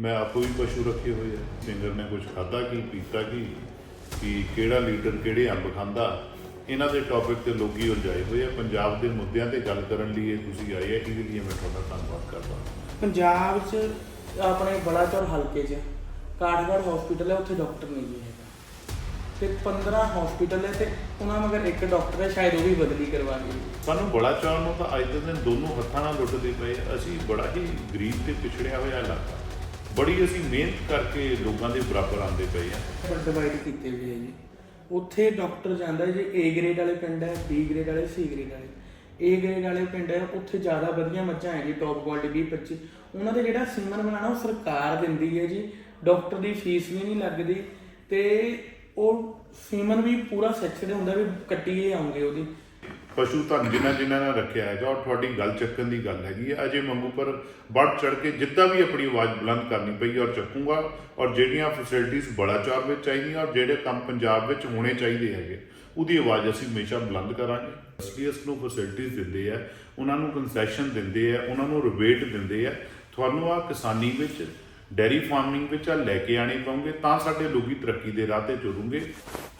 ਮੈਂ ਆਪੋ ਵੀ ਪਸ਼ੂ ਰੱਖੇ ਹੋਏ ਆ। ਸਿੰਗਰ ਨੇ ਕੁਝ ਖਾਦਾ ਕੀ ਪੀਤਾ ਕੀ ਕਿ ਕਿਹੜਾ ਲੀਡਰ ਕਿਹੜੇ ਅੰਬ ਖਾਂਦਾ? ਇਹਨਾਂ ਦੇ ਟੌਪਿਕ ਤੇ ਲੋਕੀ ਉਲਝਾਏ ਹੋਏ ਆ। ਪੰਜਾਬ ਦੇ ਮੁੱਦਿਆਂ ਤੇ ਗੱਲ ਕਰਨ ਲਈ ਇਹ ਤੁਸੀਂ ਆਏ ਆ ਇਹਦੇ ਲਈ ਮੈਂ ਤੁਹਾਡਾ ਧੰਨਵਾਦ ਕਰਦਾ ਪੰਜਾਬ 'ਚ ਆਪਣੇ ਬਲਾਚੌਰ ਹਲਕੇ 'ਚ ਕਾਠਗੜ੍ਹ ਹਸਪੀਟਲ ਹੈ ਉੱਥੇ ਡਾਕਟਰ ਨਹੀਂ ਜੀ ਹੈਗਾ। ਤੇ 15 ਹਸਪੀਟਲ ਹੈ ਤੇ ਉਹਨਾਂ ਮਗਰ ਇੱਕ ਡਾਕਟਰ ਹੈ ਸ਼ਾਇਦ ਉਹ ਵੀ ਬਦਲੀ ਕਰਵਾਉਣਗੇ ਸਾਨੂੰ ਬੜਾ ਚਾਅ ਨੂੰ ਤਾਂ ਅੱਜ ਦੇ ਦਿਨ ਦੋਨੋਂ ਹੱਥਾਂ ਨਾਲ ਲੁੱਟਦੇ ਪਏ। ਅਸੀਂ ਬੜਾ ਹੀ ਗਰੀਬ ਤੇ ਪਿਛੜਿਆ ਹੋਇਆ ਇਲਾਕਾ। ਬੜੀ ਅਸੀਂ ਮਿਹਨਤ ਕਰਕੇ ਲੋਕਾਂ ਦੇ ਬਰਾਬਰ ਆਂਦੇ ਪਏ ਆ। ਡਿਵਾਈਡ ਕੀਤੇ ਹੋਏ ਹੈ ਜੀ। ਉੱਥੇ ਡਾਕਟਰ ਜਾਂਦਾ ਜੀ, A ਗ੍ਰੇਡ ਵਾਲੇ ਪਿੰਡ ਹੈ, B ਗ੍ਰੇਡ ਵਾਲੇ, C ਗ੍ਰੇਡ ਵਾਲੇ। A ਗ੍ਰੇਡ ਵਾਲੇ ਪਿੰਡ ਹੈ, ਉੱਥੇ ਜ਼ਿਆਦਾ ਵਧੀਆ ਮੱਝਾਂ ਹੈ ਜੀ ਟੌਪ ਕੁਆਲਿਟੀ 20 25 ਉਹਨਾਂ ਦੇ ਜਿਹੜਾ ਸੀਮਨ ਬਣਾਉਣਾ, ਉਹ ਸਰਕਾਰ ਦਿੰਦੀ ਹੈ ਜੀ। ਡਾਕਟਰ ਦੀ ਫੀਸ ਵੀ ਨਹੀਂ ਲੱਗਦੀ ਤੇ ਉਹ ਸੀਮਨ ਵੀ ਪੂਰਾ ਸੈਕਸਡ ਹੁੰਦਾ ਵੀ ਕੱਟੀਏ, ਆਉਂਗੇ ਉਹਦੀ। ਪਸ਼ੂ ਧਨ ਜਿਨ੍ਹਾਂ ਜਿਨ੍ਹਾਂ ਨੇ ਰੱਖਿਆ ਹੈਗਾ ਔਰ ਤੁਹਾਡੀ ਗੱਲ ਚੱਕਣ ਦੀ ਗੱਲ ਹੈਗੀ ਹੈ ਅਜੇ ਮੰਗੂ ਪਰ ਵੱਧ ਚੜ ਕੇ ਜਿੱਦਾਂ ਵੀ ਆਪਣੀ ਆਵਾਜ਼ ਬੁਲੰਦ ਕਰਨੀ ਪਈ ਔਰ ਚੱਕੂਗਾ, ਔਰ ਜਿਹੜੀਆਂ ਫੈਸਿਲਿਟੀਆਂ ਬੜਾਚੌਰ ਵਿੱਚ ਚਾਹੀਦੀਆਂ, ਔਰ ਜਿਹੜੇ ਕੰਮ ਪੰਜਾਬ ਵਿੱਚ ਹੋਣੇ ਚਾਹੀਦੇ ਹੈਗੇ, ਉਹਦੀ ਆਵਾਜ਼ ਅਸੀਂ ਹਮੇਸ਼ਾ ਬੁਲੰਦ ਕਰਾਂਗੇ। ਐਸਪੀਐਸ ਨੂੰ ਫੈਸਿਲਿਟੀਆਂ ਦਿੰਦੇ ਆ, ਉਹਨਾਂ ਨੂੰ ਕੰਸੈਸ਼ਨ ਦਿੰਦੇ ਆ, ਉਹਨਾਂ ਨੂੰ ਰਿਬੇਟ ਦਿੰਦੇ ਆ। ਤੁਹਾਨੂੰ ਆ ਕਿਸਾਨੀ ਵਿੱਚ ਡੈਰੀ ਫਾਰਮਿੰਗ ਵਿੱਚ ਆ, ਲੈ ਕੇ ਆਣੇ ਪਉਂਗੇ ਤਾਂ ਸਾਡੇ ਲੋਕੀ ਤਰੱਕੀ ਦੇ ਰਾਹ ਤੇ ਤੁਰੂਗੇ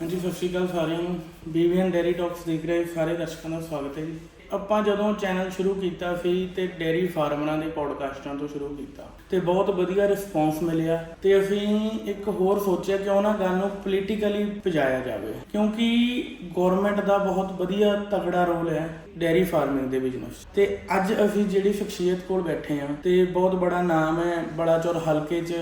ਹਾਂਜੀ, ਸਤਿ ਸ਼੍ਰੀ ਅਕਾਲ ਸਾਰਿਆਂ ਨੂੰ। ਬੀਵੀਐਨ ਡੈਰੀ ਟਾਕਸ ਦੇਖ ਰਹੇ ਸਾਰੇ ਦਰਸ਼ਕਾਂ ਦਾ ਸਵਾਗਤ ਹੈ ਜੀ। ਆਪਾਂ ਜਦੋਂ ਚੈਨਲ ਸ਼ੁਰੂ ਕੀਤਾ ਸੀ ਤੇ ਡੈਰੀ ਫਾਰਮਰਾਂ ਦੇ ਪੋਡਕਾਸਟਾਂ ਤੋਂ ਸ਼ੁਰੂ ਕੀਤਾ ਤੇ ਬਹੁਤ ਵਧੀਆ ਰਿਸਪੌਂਸ ਮਿਲਿਆ ਤੇ ਅਸੀਂ ਇੱਕ ਹੋਰ ਸੋਚਿਆ ਕਿ ਉਹਨਾਂ ਗੱਲ ਨੂੰ ਪੋਲੀਟੀਕਲੀ ਪਜਾਇਆ ਜਾਵੇ, ਕਿਉਂਕਿ ਗਵਰਨਮੈਂਟ ਦਾ ਬਹੁਤ ਵਧੀਆ ਤਗੜਾ ਰੋਲ ਹੈ ਡੈਰੀ ਫਾਰਮਿੰਗ ਦੇ ਬਿਜ਼ਨਸ ਤੇ ਅੱਜ ਅਸੀਂ ਜਿਹੜੀ ਸ਼ਖਸੀਅਤ ਕੋਲ ਬੈਠੇ ਹਾਂ ਤੇ ਬਹੁਤ ਬੜਾ ਨਾਮ ਹੈ ਬੜਾ ਬਲਾਚੌਰ ਹਲਕੇ 'ਚ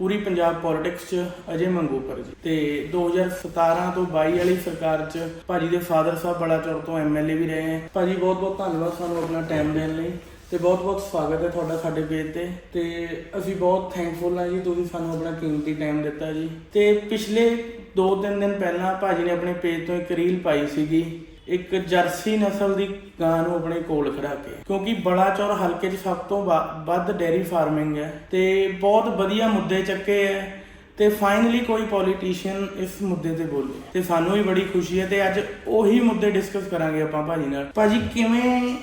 ਪੂਰੀ ਪੰਜਾਬ ਪੋਲਿਟਿਕਸ 'ਚ ਅਜੇ ਮੰਗੂਪਰ ਜੀ। ਤੇ 2017 ਤੋਂ 22 ਵਾਲੀ ਸਰਕਾਰ 'ਚ ਭਾਜੀ ਦੇ ਫਾਦਰ ਸਾਹਿਬ ਬਲਾਚੌਰ ਤੋਂ ਐਮਐਲਏ ਵੀ ਰਹੇ ਹੈ। ਭਾਜੀ ਬਹੁਤ ਬਹੁਤ ਧੰਨਵਾਦ ਸਾਨੂੰ ਆਪਣਾ ਟਾਈਮ ਦੇਣ ਲਈ ਤੇ ਬਹੁਤ ਬਹੁਤ ਸਵਾਗਤ ਹੈ ਤੁਹਾਡਾ ਸਾਡੇ ਪੇਜ ਤੇ। ਤੇ ਅਸੀਂ ਬਹੁਤ ਥੈਂਕਫੁਲ ਹਾਂ ਜੀ, ਤੁਸੀਂ ਸਾਨੂੰ ਆਪਣਾ ਕੀਮਤੀ ਟਾਈਮ ਦਿੱਤਾ ਜੀ। ਤੇ ਪਿਛਲੇ 2-3 ਦਿਨ ਪਹਿਲਾਂ ਭਾਜੀ ਨੇ ਆਪਣੇ ਪੇਜ ਤੋਂ ਇੱਕ ਰੀਲ ਪਾਈ ਸੀਗੀ। ਇੱਕ ਜਰਸੀ ਨਸਲ ਦੀ ਗਾਂ ਨੂੰ ਆਪਣੇ ਕੋਲ ਖੜਾ ਕੇ। ਕਿਉਂਕਿ ਬਲਾਚੌਰ ਹਲਕੇ 'ਚ ਸਭ ਤੋਂ ਵੱਧ ਡੈਰੀ ਫਾਰਮਿੰਗ ਹੈ ਤੇ ਬਹੁਤ ਵਧੀਆ ਮੁੱਦੇ ਚੱਕੇ ਹੈ ਤੇ ਫਾਈਨਲੀ ਕੋਈ ਪੋਲੀਟੀਸ਼ੀਅਨ ਇਸ ਮੁੱਦੇ ਤੇ ਬੋਲੇ। ਤੇ ਸਾਨੂੰ ਵੀ ਬੜੀ ਖੁਸ਼ੀ ਹੈ ਤੇ ਅੱਜ ਉਹੀ ਮੁੱਦੇ ਡਿਸਕਸ ਕਰਾਂਗੇ ਆਪਾਂ ਭਾਜੀ ਨਾਲ। ਭਾਜੀ, ਕਿਵੇਂ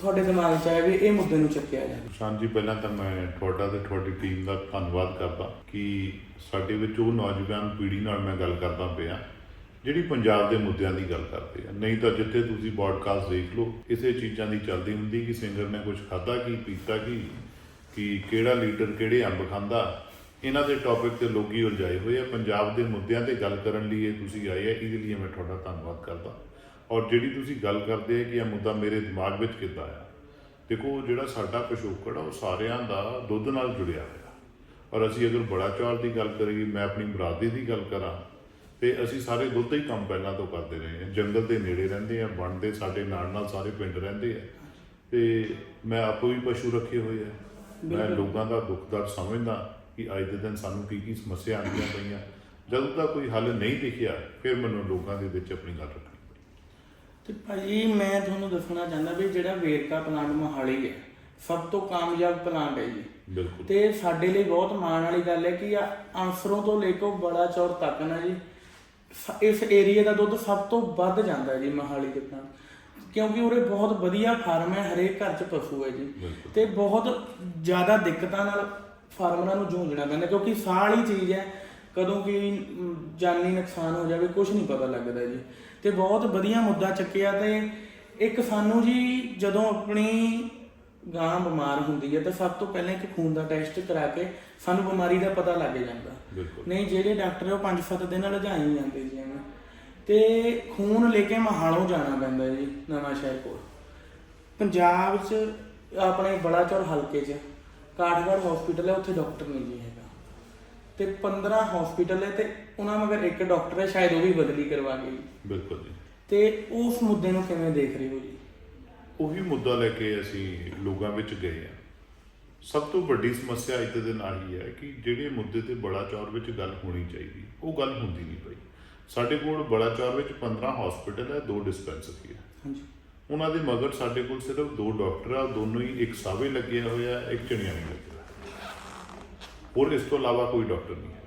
ਤੁਹਾਡੇ ਦਿਮਾਗ 'ਚ ਆਇਆ ਵੀ ਇਹ ਮੁੱਦੇ ਨੂੰ ਚੱਕਿਆ ਜਾਵੇ? ਸ਼ਾਨ ਜੀ, ਪਹਿਲਾਂ ਤਾਂ ਮੈਂ ਤੁਹਾਡਾ ਤੇ ਤੁਹਾਡੀ ਟੀਮ ਦਾ ਧੰਨਵਾਦ ਕਰਦਾ ਕਿ ਸਾਡੇ ਵਿੱਚ ਉਹ ਨੌਜਵਾਨ ਪੀੜ੍ਹੀ ਨਾਲ ਮੈਂ ਗੱਲ ਕਰਦਾ ਪਿਆ। ਜਿਹੜੀ ਪੰਜਾਬ ਦੇ ਮੁੱਦਿਆਂ ਦੀ ਗੱਲ ਕਰਦੇ ਆ, ਨਹੀਂ ਤਾਂ ਜਿੱਥੇ ਤੁਸੀਂ ਪੋਡਕਾਸਟ ਦੇਖ ਲਓ, ਇਸੇ ਚੀਜ਼ਾਂ ਦੀ ਚੱਲਦੀ ਹੁੰਦੀ ਕਿ ਸਿੰਗਰ ਨੇ ਕੁਝ ਖਾਦਾ ਕੀ, ਪੀਤਾ ਕੀ, ਕਿ ਕਿਹੜਾ ਲੀਡਰ ਕਿਹੜੇ ਅੰਬ ਖਾਂਦਾ, ਇਹਨਾਂ ਦੇ ਟੌਪਿਕ ਤੇ ਲੋਕੀ ਉਲਝਾਏ ਹੋਏ ਆ। ਪੰਜਾਬ ਦੇ ਮੁੱਦਿਆਂ ਤੇ ਗੱਲ ਕਰਨ ਲਈ ਇਹ ਤੁਸੀਂ ਆਏ ਆ, ਇਹਦੇ ਲਈ ਮੈਂ ਤੁਹਾਡਾ ਧੰਨਵਾਦ ਕਰਦਾ। ਔਰ ਜਿਹੜੀ ਤੁਸੀਂ ਗੱਲ ਕਰਦੇ ਆ ਕਿ ਇਹ ਮੁੱਦਾ ਮੇਰੇ ਦਿਮਾਗ ਵਿੱਚ ਕਿੱਦਾਂ ਆ ਦੇਖੋ ਜਿਹੜਾ ਸਾਡਾ ਪਿਛੋਕੜ ਆ, ਉਹ ਸਾਰਿਆਂ ਦਾ ਦੁੱਧ ਨਾਲ ਜੁੜਿਆ ਹੋਇਆ। ਔਰ ਅਸੀਂ ਅਗਰ ਬੜਾ ਚੌਰ ਦੀ ਗੱਲ ਕਰੀਏ, ਮੈਂ ਆਪਣੀ ਬਰਾਦਰੀ ਦੀ ਗੱਲ ਕਰਾਂ ਤੇ ਅਸੀਂ ਸਾਰੇ ਦੁੱਧ ਦਾ ਹੀ ਕੰਮ ਪਹਿਲਾਂ ਤੋਂ ਕਰਦੇ ਰਹੇ ਹਾਂ। ਜੰਗਲ ਦੇ ਨੇੜੇ ਰਹਿੰਦੇ ਆ ਵਣ ਦੇ ਸਾਡੇ ਨਾਲ ਨਾਲ ਸਾਰੇ ਪਿੰਡ ਰਹਿੰਦੇ ਆ। ਤੇ ਮੈਂ ਆਪੋ ਵੀ ਪਸ਼ੂ ਰੱਖੇ ਹੋਏ ਆ। ਮੈਂ। ਲੋਕਾਂ ਦਾ ਦੁੱਖ ਦਰਦ ਸਮਝਦਾ ਕਿ ਅੱਜ ਦੇ ਦਿਨ ਸਾਨੂੰ ਕੀ ਕੀ ਸਮੱਸਿਆ ਆਉਂਦੀਆਂ ਪਈਆਂ। ਜਦੋਂ ਤੱਕ ਕੋਈ ਹੱਲ ਨਹੀਂ ਦਿਖਿਆ ਫਿਰ ਮੈਨੂੰ ਲੋਕਾਂ ਦੇ ਵਿੱਚ ਆਪਣੀ ਗੱਲ ਰੱਖਣੀ ਪਈ। ਤੇ ਭਾਜੀ ਮੈਂ ਤੁਹਾਨੂੰ ਦੱਸਣਾ ਚਾਹੁੰਦਾ ਵੀ ਜਿਹੜਾ ਵੇਰਕਾ ਪਲਾਂਟ ਮੋਹਾਲੀ ਹੈ ਸਭ ਤੋਂ ਕਾਮਯਾਬ ਪਲਾਂਟ ਹੈ ਜੀ। ਬਿਲਕੁਲ। ਤੇ ਸਾਡੇ ਲਈ ਬਹੁਤ ਮਾਣ ਵਾਲੀ ਗੱਲ ਹੈ ਕਿ ਆ ਆਂਸਰੋਂ ਤੋਂ ਲੈ ਕੇ ਬੜਾ ਚੌਰ ਤੱਕ ਨਾ ਜੀ ਇਸ ਏਰੀਆ ਦਾ ਦੁੱਧ ਸਭ ਤੋਂ ਵੱਧ ਜਾਂਦਾ ਹੈ ਜੀ ਮਹਾਲੀ ਦੇ ਨਾਲ ਕਿਉਂਕਿ ਉਰੇ ਬਹੁਤ ਵਧੀਆ ਫਾਰਮ ਹੈ ਹਰੇਕ ਘਰ 'ਚ ਪਸ਼ੂ ਹੈ ਜੀ। ਤੇ ਬਹੁਤ ਜ਼ਿਆਦਾ ਦਿੱਕਤਾਂ ਨਾਲ ਫਾਰਮਰਾਂ ਨੂੰ ਜੂਝਣਾ ਪੈਂਦਾ ਕਿਉਂਕਿ ਸਾਹ ਵਾਲੀ ਚੀਜ਼ ਹੈ ਕਦੋਂ ਕੀ ਜਾਨੀ ਨੁਕਸਾਨ ਹੋ ਜਾਵੇ ਕੁਝ ਨਹੀਂ ਪਤਾ ਲੱਗਦਾ ਜੀ। ਤੇ ਬਹੁਤ ਵਧੀਆ ਮੁੱਦਾ ਚੱਕਿਆ ਤੇ ਇੱਕ ਸਾਨੂੰ ਜੀ ਜਦੋਂ ਆਪਣੀ ਗਾਂ ਬਿਮਾਰ ਹੁੰਦੀ ਹੈ ਤਾਂ ਸਭ ਤੋਂ ਪਹਿਲਾਂ ਇੱਕ ਖੂਨ ਦਾ ਟੈਸਟ ਕਰਾ ਕੇ ਸਾਨੂੰ ਬਿਮਾਰੀ ਦਾ ਪਤਾ ਲੱਗ ਜਾਂਦਾ। ਨਹੀਂ ਜਿਹੜੇ ਡਾਕਟਰ ਉਹ 5-7 ਦਿਨ ਲਜਾਈ ਜਾਂਦੇ ਜੀ ਐਵੇਂ ਤੇ ਖੂਨ ਲੈ ਕੇ ਮਹਾਲੋਂ ਜਾਣਾ ਪੈਂਦਾ ਜੀ ਨਵਾਂ ਸ਼ਹਿਰ ਕੋਲ। ਪੰਜਾਬ 'ਚ ਆਪਣੇ ਬਲਾਚੌਰ ਹਲਕੇ 'ਚ ਕਾਠਗੜ੍ਹ ਹਸਪੀਟਲ ਹੈ ਉੱਥੇ ਡਾਕਟਰ ਨਹੀਂ ਜੀ ਹੈਗਾ। ਤੇ 15 ਹਸਪੀਟਲ ਹੈ ਤੇ ਉਹਨਾਂ ਮਗਰ ਇੱਕ ਡਾਕਟਰ ਹੈ ਸ਼ਾਇਦ ਉਹ ਵੀ ਬਦਲੀ ਕਰਵਾਗੇ ਜੀ। ਬਿਲਕੁਲ ਜੀ। ਤੇ ਉਸ ਮੁੱਦੇ ਨੂੰ ਕਿਵੇਂ ਦੇਖ ਰਹੇ ਹੋ ਜੀ? ਉਹੀ ਮੁੱਦਾ ਲੈ ਕੇ ਅਸੀਂ ਲੋਕਾਂ ਵਿੱਚ ਗਏ ਆ। ਸਭ ਤੋਂ ਵੱਡੀ ਸਮੱਸਿਆ ਅੱਜ ਦੇ ਦਿਨ ਆਹੀ ਹੈ ਕਿ ਜਿਹੜੇ ਮੁੱਦੇ ਤੇ ਬੜਾ ਚੌਰ ਵਿੱਚ ਗੱਲ ਹੋਣੀ ਚਾਹੀਦੀ ਉਹ ਗੱਲ ਹੁੰਦੀ ਨਹੀਂ ਪਈ। ਸਾਡੇ ਕੋਲ ਬੜਾ ਚੌਰ ਵਿੱਚ 15 ਹਸਪੀਟਲ ਹੈ ਦੋ ਡਿਸਪੈਂਸਰੀ ਹੈ। ਹਾਂਜੀ। ਉਹਨਾਂ ਦੇ ਮਗਰ ਸਾਡੇ ਕੋਲ ਸਿਰਫ ਦੋ ਡਾਕਟਰ ਆ ਦੋਨੋਂ ਹੀ ਇੱਕ ਸਾਵੇ ਲੱਗਿਆ ਹੋਇਆ ਇੱਕ ਚਣਿਆਣੀ ਲੱਗਿਆ ਹੋਰ ਇਸ ਤੋਂ ਇਲਾਵਾ ਕੋਈ ਡਾਕਟਰ ਨਹੀਂ ਹੈ।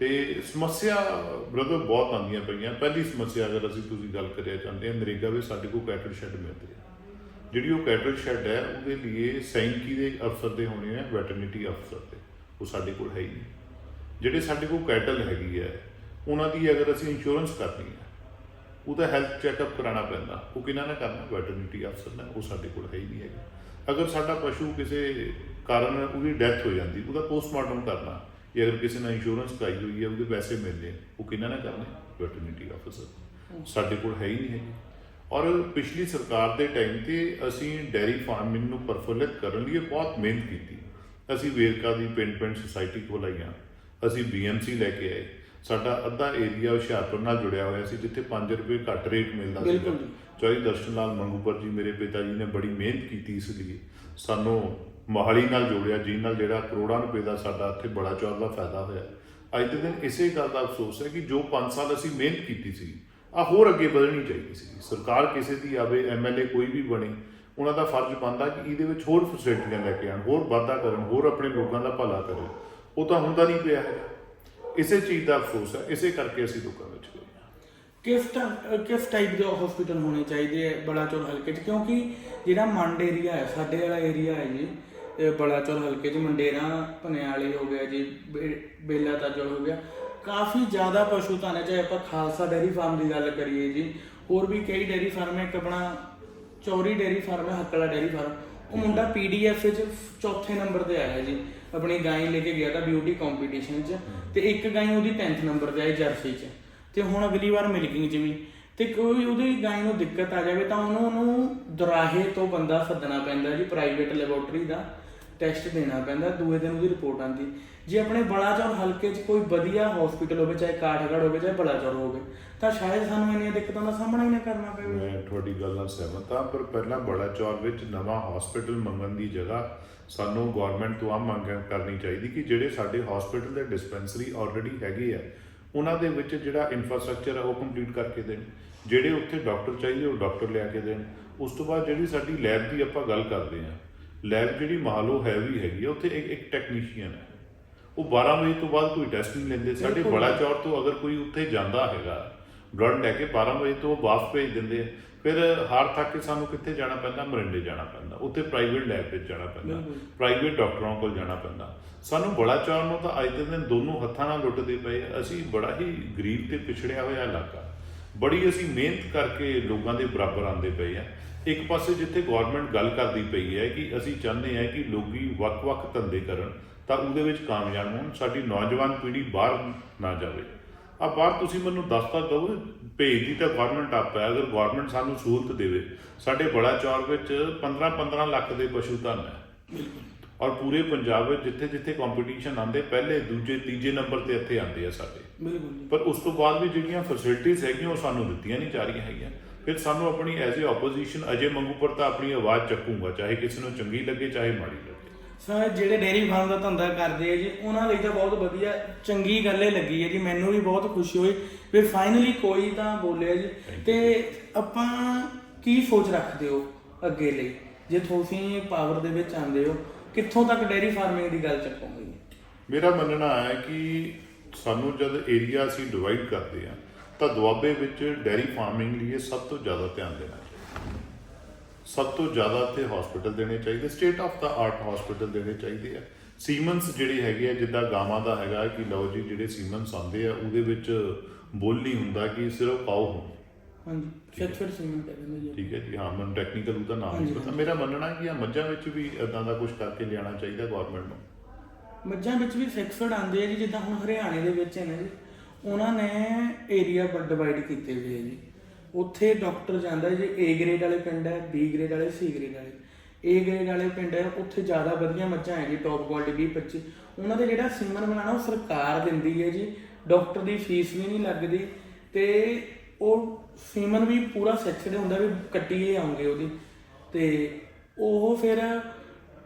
ਤੇ ਸਮੱਸਿਆ ਬ੍ਰਦਰ ਬਹੁਤ ਆਉਂਦੀਆਂ ਪਈਆਂ। ਪਹਿਲੀ ਸਮੱਸਿਆ ਅਗਰ ਅਸੀਂ ਤੁਸੀਂ ਗੱਲ ਕਰਿਆ ਚਾਹੁੰਦੇ ਹਾਂ ਨਰੇਗਾ ਵਿੱਚ ਸਾਡੇ ਕੋਲ ਕੈਟਲ ਸ਼ੈੱਡ ਮਿਲਦੇ ਆ। ਜਿਹੜੀ ਉਹ ਕੈਟਲ ਸ਼ੈੱਡ ਹੈ, ਉਹਦੇ ਲਈ ਸੈਂਕੀ ਦੇ ਅਫਸਰ ਦੇ ਹੋਣੇ ਆ ਵੈਟਰਨਿਟੀ ਅਫਸਰ ਦੇ। ਉਹ ਸਾਡੇ ਕੋਲ ਹੈ ਹੀ ਨਹੀਂ। ਜਿਹੜੇ ਸਾਡੇ ਕੋਲ ਕੈਟਲ ਹੈਗੀ ਹੈ, ਉਹਨਾਂ ਦੀ ਅਗਰ ਅਸੀਂ ਇੰਸ਼ੋਰੈਂਸ ਕਰਨੀ ਹੈ, ਉਹਦਾ ਹੈਲਥ ਚੈੱਕਅਪ ਕਰਾਉਣਾ ਪੈਂਦਾ। ਉਹ ਕਿਹਨਾਂ ਨੇ ਕਰਨਾ? ਵੈਟਰਨਿਟੀ ਅਫਸਰ ਨੇ ਉਹ ਸਾਡੇ ਕੋਲ ਹੈ ਹੀ ਨਹੀਂ ਹੈਗਾ। ਅਗਰ ਸਾਡਾ ਪਸ਼ੂ ਕਿਸੇ ਕਾਰਨ ਉਹਦੀ ਡੈਥ ਹੋ ਜਾਂਦੀ, ਉਹਦਾ ਪੋਸਟਮਾਰਟਮ ਕਰਨਾ, ਜਾਂ ਅਗਰ ਕਿਸੇ ਨਾਲ ਇੰਸ਼ੋਰੈਂਸ ਕਰਾਈ ਹੋਈ ਹੈ, ਉਹਦੇ ਪੈਸੇ ਮਿਲਦੇ, ਉਹ ਕਿਹਨਾਂ ਨੇ ਕਰਨੇ? ਵੈਟਰਨਿਟੀ ਅਫਸਰ ਸਾਡੇ ਕੋਲ ਹੈ ਹੀ ਨਹੀਂ ਹੈਗੀ। ਔਰ ਪਿਛਲੀ ਸਰਕਾਰ ਦੇ ਟਾਈਮ ਤੇ ਅਸੀਂ ਡੈਰੀ ਫਾਰਮਿੰਗ ਨੂੰ ਪਰਫੁੱਲਤ ਕਰਨ ਲਈ ਬਹੁਤ ਮਿਹਨਤ ਕੀਤੀ। ਅਸੀਂ ਵੇਰਕਾ ਦੀ ਪਿੰਡ ਪਿੰਡ ਸੁਸਾਇਟੀ ਖੋਲਾਈਆਂ ਅਸੀਂ ਬੀਐਮਸੀ ਲੈ ਕੇ ਆਏ। ਸਾਡਾ ਅੱਧਾ ਏਰੀਆ ਹੁਸ਼ਿਆਰਪੁਰ ਨਾਲ ਜੁੜਿਆ ਹੋਇਆ ਸੀ ਜਿੱਥੇ 5 ਰੁਪਏ ਘੱਟ ਰੇਟ ਮਿਲਦਾ ਸੀ ਜੀ। ਚੌਧਰੀ ਦਰਸ਼ਨ ਲਾਲ ਮੰਗੂਪੁਰ ਜੀ ਮੇਰੇ ਪਿਤਾ ਜੀ ਨੇ ਬੜੀ ਮਿਹਨਤ ਕੀਤੀ ਇਸ ਲਈ। ਸਾਨੂੰ ਮੋਹਾਲੀ ਨਾਲ ਜੋੜਿਆ ਜਿਸ ਨਾਲ ਜਿਹੜਾ ਕਰੋੜਾਂ ਰੁਪਏ ਦਾ ਸਾਡਾ ਇੱਥੇ ਬੜਾ ਚੌਰ ਦਾ ਫਾਇਦਾ ਹੋਇਆ। ਅੱਜ ਦੇ ਦਿਨ ਇਸੇ ਗੱਲ ਦਾ ਅਫਸੋਸ ਹੈ ਕਿ ਜੋ 5 ਸਾਲ ਅਸੀਂ ਮਿਹਨਤ ਕੀਤੀ ਸੀ ਆ ਹੋਰ ਅੱਗੇ ਵਧਣੀ ਚਾਹੀਦੀ ਸੀ। ਸਰਕਾਰ ਕਿਸੇ ਦੀ ਆਵੇ ਐਮਐਲਏ ਕੋਈ ਵੀ ਬਣੇ, ਉਹਨਾਂ ਦਾ ਫਰਜ਼ ਬਣਦਾ ਕਿ ਇਹਦੇ ਵਿੱਚ ਹੋਰ ਫੈਸਿਲਿਟੀਆਂ ਲੈ ਕੇ ਆਉਣ, ਹੋਰ ਵਾਧਾ ਕਰਨ, ਹੋਰ ਆਪਣੇ ਲੋਕਾਂ ਦਾ ਭਲਾ ਕਰਨ। ਉਹ ਤਾਂ ਹੁੰਦਾ ਨਹੀਂ ਪਿਆ ਹੈ ਇਸੇ ਚੀਜ਼ ਦਾ ਅਫਸੋਸ ਹੈ। ਇਸੇ ਕਰਕੇ ਅਸੀਂ ਲੋਕਾਂ ਵਿੱਚ ਗਏ ਕਿਸ ਕਿਸ ਟਾਈਪ ਦੇ ਹਸਪੀਟਲ ਹੋਣੇ ਚਾਹੀਦੇ ਹੈ ਬਲਾਚੌਰ ਹਲਕੇ 'ਚ? ਕਿਉਂਕਿ ਜਿਹੜਾ ਮੰਡ ਏਰੀਆ ਹੈ, ਸਾਡੇ ਵਾਲਾ ਏਰੀਆ ਹੈ ਜੀ, ਇਹ ਬਲਾਚੌਰ ਹਲਕੇ 'ਚ, ਮੰਡੇਰਾ, ਭਨਿਆਲੀ ਹੋ ਗਿਆ ਜੀ ਬੇਲਾ ਤਾਜਲ ਹੋ ਗਿਆ। ਕਾਫੀ ਜ਼ਿਆਦਾ ਪਸ਼ੂ ਧਨ ਹੈ ਚਾਹੇ ਆਪਾਂ ਖਾਲਸਾ ਡੇਅਰੀ ਫਾਰਮ ਦੀ ਗੱਲ ਕਰੀਏ ਜੀ ਹੋਰ ਵੀ ਕਈ ਡੇਅਰੀ ਫਾਰਮ ਹੈ ਇੱਕ ਆਪਣਾ ਚੌਰੀ ਡੇਅਰੀ ਫਾਰਮ ਹੈ ਹੱਕਲਾ ਡੇਅਰੀ ਫਾਰਮ। ਉਹ ਮੁੰਡਾ ਪੀਡੀਐਫ ਵਿੱਚ ਚੌਥੇ ਨੰਬਰ ਤੇ ਆਇਆ ਜੀ ਆਪਣੀ ਗਾਂ ਲੈ ਕੇ ਗਿਆ ਤਾਂ ਬਿਊਟੀ ਕੰਪੀਟੀਸ਼ਨ 'ਚ ਤੇ ਇੱਕ ਗਾਂ ਉਹਦੀ 10th ਨੰਬਰ ਤੇ ਆਈ ਜਰਸੀ 'ਚ। ਤੇ ਹੁਣ ਅਗਲੀ ਵਾਰ ਮਿਲਕਿੰਗ 'ਚ ਵੀ। ਤੇ ਕੋਈ ਉਹਦੀ ਗਾਂ ਨੂੰ ਦਿੱਕਤ ਆ ਜਾਵੇ ਤਾਂ ਉਹਨੂੰ ਉਹਨੂੰ ਦਰਾਹੇ ਤੋਂ ਬੰਦਾ ਸੱਦਣਾ ਪੈਂਦਾ ਜੀ ਪ੍ਰਾਈਵੇਟ ਲੈਬੋਰਟਰੀ ਦਾ। ਟੈਸਟ ਦੇਣਾ ਪੈਂਦਾ, ਦੂਏ ਦਿਨ ਉਹਦੀ ਰਿਪੋਰਟ ਆਂਦੀ ਜੇ ਆਪਣੇ ਬਲਾਚੌਰ ਹਲਕੇ 'ਚ ਕੋਈ ਵਧੀਆ ਹਸਪੀਟਲ ਹੋਵੇ, ਚਾਹੇ ਕਾਠਗੜ੍ਹ ਹੋਵੇ, ਚਾਹੇ ਬਲਾਚੌਰ ਹੋਵੇ, ਤਾਂ ਸ਼ਾਇਦ ਸਾਨੂੰ ਇੰਨੀਆਂ ਦਿੱਕਤਾਂ ਦਾ ਸਾਹਮਣਾ ਹੀ ਨਾ ਕਰਨਾ ਪਵੇ। ਮੈਂ ਤੁਹਾਡੀ ਗੱਲ ਨਾਲ ਸਹਿਮਤ ਹਾਂ, ਪਰ ਪਹਿਲਾਂ ਬਲਾਚੌਰ ਵਿੱਚ ਨਵਾਂ ਹਸਪੀਟਲ ਮੰਗਣ ਦੀ ਜਗ੍ਹਾ ਸਾਨੂੰ ਗਵਰਨਮੈਂਟ ਤੋਂ ਆ ਮੰਗ ਕਰਨੀ ਚਾਹੀਦੀ ਕਿ ਜਿਹੜੇ ਸਾਡੇ ਹਸਪੀਟਲ ਦੇ ਡਿਸਪੈਂਸਰੀ ਆਲਰੇਡੀ ਹੈਗੇ ਆ, ਉਹਨਾਂ ਦੇ ਵਿੱਚ ਜਿਹੜਾ ਇਨਫਰਾਸਟ੍ਰਕਚਰ ਹੈ ਉਹ ਕੰਪਲੀਟ ਕਰਕੇ ਦੇਣ। ਜਿਹੜੇ ਉੱਥੇ ਡਾਕਟਰ ਚਾਹੀਦੇ, ਉਹ ਡਾਕਟਰ ਲਿਆ ਕੇ ਦੇਣ। ਉਸ ਤੋਂ ਬਾਅਦ ਜਿਹੜੀ ਸਾਡੀ ਲੈਬ ਦੀ ਆਪਾਂ ਗੱਲ ਕਰਦੇ ਹਾਂ ਲੈਬ ਜਿਹੜੀ ਮਾਲੋ ਹੈ ਵੀ ਹੈਗੀ ਆ ਉੱਥੇ ਇੱਕ ਇੱਕ ਟੈਕਨੀਸ਼ੀਅਨ ਹੈ। ਉਹ 12 ਵਜੇ ਤੋਂ ਬਾਅਦ ਕੋਈ ਟੈਸਟ ਨਹੀਂ ਲੈਂਦੇ। ਸਾਡੇ। ਬੜਾ ਚੌਰ ਤੋਂ ਅਗਰ ਕੋਈ ਉੱਥੇ ਜਾਂਦਾ ਹੈਗਾ ਬਲੱਡ ਲੈ ਕੇ 12 ਵਜੇ ਤੋਂ ਵਾਪਸ ਭੇਜ ਦਿੰਦੇ ਆ। ਫਿਰ ਹਾਰ ਥੱਕ ਕੇ ਸਾਨੂੰ ਕਿੱਥੇ ਜਾਣਾ ਪੈਂਦਾ? ਮਰਿੰਡੇ ਜਾਣਾ ਪੈਂਦਾ। ਉੱਥੇ ਪ੍ਰਾਈਵੇਟ ਲੈਬ ਵਿੱਚ ਜਾਣਾ ਪੈਂਦਾ। ਪ੍ਰਾਈਵੇਟ ਡਾਕਟਰਾਂ ਕੋਲ ਜਾਣਾ ਪੈਂਦਾ। ਸਾਨੂੰ ਬੜਾ ਚੌਰ ਨੂੰ ਤਾਂ ਅੱਜ ਦੇ ਦਿਨ ਦੋਨੋਂ ਹੱਥਾਂ ਨਾਲ ਲੁੱਟਦੇ ਪਏ। ਅਸੀਂ ਬੜਾ ਹੀ ਗਰੀਬ ਤੇ ਪਿਛੜਿਆ ਹੋਇਆ ਇਲਾਕਾ। ਬੜੀ ਅਸੀਂ ਮਿਹਨਤ ਕਰਕੇ ਲੋਕਾਂ ਦੇ ਬਰਾਬਰ ਆਂਦੇ ਪਏ ਆ। ਇੱਕ ਪਾਸੇ ਜਿੱਥੇ ਗਵਰਨਮੈਂਟ ਗੱਲ ਕਰਦੀ ਪਈ ਹੈ ਕਿ ਅਸੀਂ ਚਾਹੁੰਦੇ ਹਾਂ ਕਿ ਲੋਕੀ ਵੱਖ-ਵੱਖ ਧੰਦੇ ਕਰਨ ਤਾਂ ਉਹਦੇ ਵਿੱਚ ਕਾਮਯਾਬ ਹੋਣ ਸਾਡੀ ਨੌਜਵਾਨ ਪੀੜ੍ਹੀ ਬਾਹਰ ਨਾ ਜਾਵੇ। ਆ ਬਾਹਰ ਤੁਸੀਂ ਮੈਨੂੰ ਦੱਸਤਾ ਦਿਓ ਭੇਜਦੀ ਤਾਂ ਗਵਰਨਮੈਂਟ ਆਪ ਹੈ ਅਗਰ ਗਵਰਨਮੈਂਟ ਸਾਨੂੰ ਸਹੂਲਤ ਦੇਵੇ ਸਾਡੇ ਬੜਾ ਚੌਰ ਵਿੱਚ 15-15 ਲੱਖ ਦੇ ਪਸ਼ੂ ਧਨ ਹੈ। ਔਰ ਪੂਰੇ ਪੰਜਾਬ ਵਿੱਚ ਜਿੱਥੇ ਜਿੱਥੇ ਕੰਪੀਟੀਸ਼ਨ ਆਉਂਦੇ ਪਹਿਲੇ ਦੂਜੇ ਤੀਜੇ ਨੰਬਰ ਤੇ ਇੱਥੇ ਆਉਂਦੇ ਆ ਸਾਡੇ। ਬਿਲਕੁਲ ਪਰ ਉਸ ਤੋਂ ਬਾਅਦ ਵੀ ਜਿਹੜੀਆਂ ਫੈਸਿਲਿਟੀਆਂ ਹੈਗੀਆਂ ਉਹ ਸਾਨੂੰ ਦਿੱਤੀਆਂ ਨਹੀਂ ਜਾ ਰਹੀਆਂ ਹੈਗੀਆਂ। ਫਿਰ ਸਾਨੂੰ ਆਪਣੀ ਐਜ਼ ਅ ਆਪੋਜੀਸ਼ਨ ਅਜੇ ਮੰਗੂਪੁਰ ਤਾਂ ਆਪਣੀ ਆਵਾਜ਼ ਚੱਕੂਗਾ ਚਾਹੇ ਕਿਸੇ ਨੂੰ ਚੰਗੀ ਲੱਗੇ ਚਾਹੇ ਮਾੜੀ ਲੱਗੇ। ਸਰ ਜਿਹੜੇ ਡੇਅਰੀ ਫਾਰਮ ਦਾ ਧੰਦਾ ਕਰਦੇ ਆ ਜੀ ਉਹਨਾਂ ਲਈ ਤਾਂ ਬਹੁਤ ਵਧੀਆ ਚੰਗੀ ਗੱਲ ਇਹ ਲੱਗੀ ਹੈ ਜੀ ਮੈਨੂੰ ਵੀ ਬਹੁਤ ਖੁਸ਼ੀ ਹੋਈ। ਵੀ ਫਾਈਨਲੀ ਕੋਈ ਤਾਂ ਬੋਲਿਆ ਜੀ ਤੇ ਆਪਾਂ ਕੀ ਸੋਚ ਰੱਖਦੇ ਹੋ ਅੱਗੇ ਲਈ? ਜੇ ਤੁਸੀਂ ਪਾਵਰ ਦੇ ਵਿੱਚ ਆਉਂਦੇ ਹੋ ਕਿੱਥੋਂ ਤੱਕ ਡੇਅਰੀ ਫਾਰਮਿੰਗ ਦੀ ਗੱਲ ਚੱਕੋਗੇ? ਮੇਰਾ ਮੰਨਣਾ ਹੈ ਕਿ ਸਾਨੂੰ ਜਦ ਏਰੀਆ ਅਸੀਂ ਡਿਵਾਈਡ ਕਰਦੇ ਆ ਤਾਂ ਦੁਆਬੇ ਵਿੱਚ ਡੈਰੀ ਫਾਰਮਿੰਗ ਲਈ ਇਹ ਸਭ ਤੋਂ ਜ਼ਿਆਦਾ ਧਿਆਨ ਦੇਣਾ ਚਾਹੀਦਾ। ਸਭ ਤੋਂ ਜ਼ਿਆਦਾ ਇੱਥੇ ਹਸਪੀਟਲ ਦੇਣੇ ਚਾਹੀਦੇ state of the art hospital ਦੇਣੇ ਚਾਹੀਦੇ ਆ। ਸੀਮਨਸ ਜਿਹੜੇ ਹੈਗੇ ਆ ਜਿੱਦਾਂ ਗਾਵਾਂ ਦਾ ਹੈਗਾ ਕਿ ਲਓ ਜੀ ਜਿਹੜੇ ਸੀਮਨਸ ਆਉਂਦੇ ਆ ਉਹਦੇ ਵਿੱਚ ਬੋਲ ਨਹੀਂ ਹੁੰਦਾ ਕਿ ਸਿਰਫ ਕਾਉ ਹੋਣ। ਹਾਂਜੀ ਫਿਰ ਸੀਮੈਂਟ ਕਹਿੰਦੇ ਜੀ। ਠੀਕ ਹੈ ਜੀ ਹਾਂ ਮੈਨੂੰ ਟੈਕਨੀਕਲ ਉਹਦਾ ਨਾਮ ਨਹੀਂ ਪਤਾ। ਮੇਰਾ ਮੰਨਣਾ ਹੈ ਕਿ ਆ ਮੱਝਾਂ ਵਿੱਚ ਵੀ ਇਦਾਂ ਦਾ ਕੁਝ ਕਰਕੇ ਲਿਆਉਣਾ ਚਾਹੀਦਾ ਗਵਰਨਮੈਂਟ ਨੂੰ। ਮੱਝਾਂ ਵਿੱਚ ਵੀ ਫਿਕਸਡ ਆਉਂਦੇ ਆ ਜੀ ਜਿੱਦਾਂ ਹੁਣ ਹਰਿਆਣੇ ਦੇ ਵਿੱਚ ਹੈ ਨਾ ਜੀ। ਉਹਨਾਂ ਨੇ ਏਰੀਆ ਡਿਵਾਈਡ ਕੀਤੇ ਹੋਏ ਆ ਜੀ। ਉੱਥੇ ਡਾਕਟਰ ਜਾਂਦਾ ਜੀ, A ਗ੍ਰੇਡ ਵਾਲੇ ਪਿੰਡ ਹੈ, B ਗ੍ਰੇਡ ਵਾਲੇ, C ਗ੍ਰੇਡ ਵਾਲੇ। A ਗ੍ਰੇਡ ਵਾਲੇ ਪਿੰਡ ਹੈ, ਉੱਥੇ ਜ਼ਿਆਦਾ ਵਧੀਆ ਮੱਝਾਂ ਹੈ ਜੀ ਟੌਪ ਕੁਆਲਿਟੀ 20 25 ਉਹਨਾਂ ਦੇ ਜਿਹੜਾ ਸੀਮਨ ਬਣਾਉਣਾ ਉਹ ਸਰਕਾਰ ਦਿੰਦੀ ਹੈ ਜੀ। ਡਾਕਟਰ ਦੀ ਫੀਸ ਵੀ ਨਹੀਂ ਲੱਗਦੀ ਤੇ ਉਹ ਸੀਮਨ ਵੀ ਪੂਰਾ ਸੈਕਸਡ ਹੁੰਦਾ ਵੀ ਕੱਟੀਏ, ਆਉਂਗੇ ਉਹਦੀ। ਤੇ ਉਹ ਫਿਰ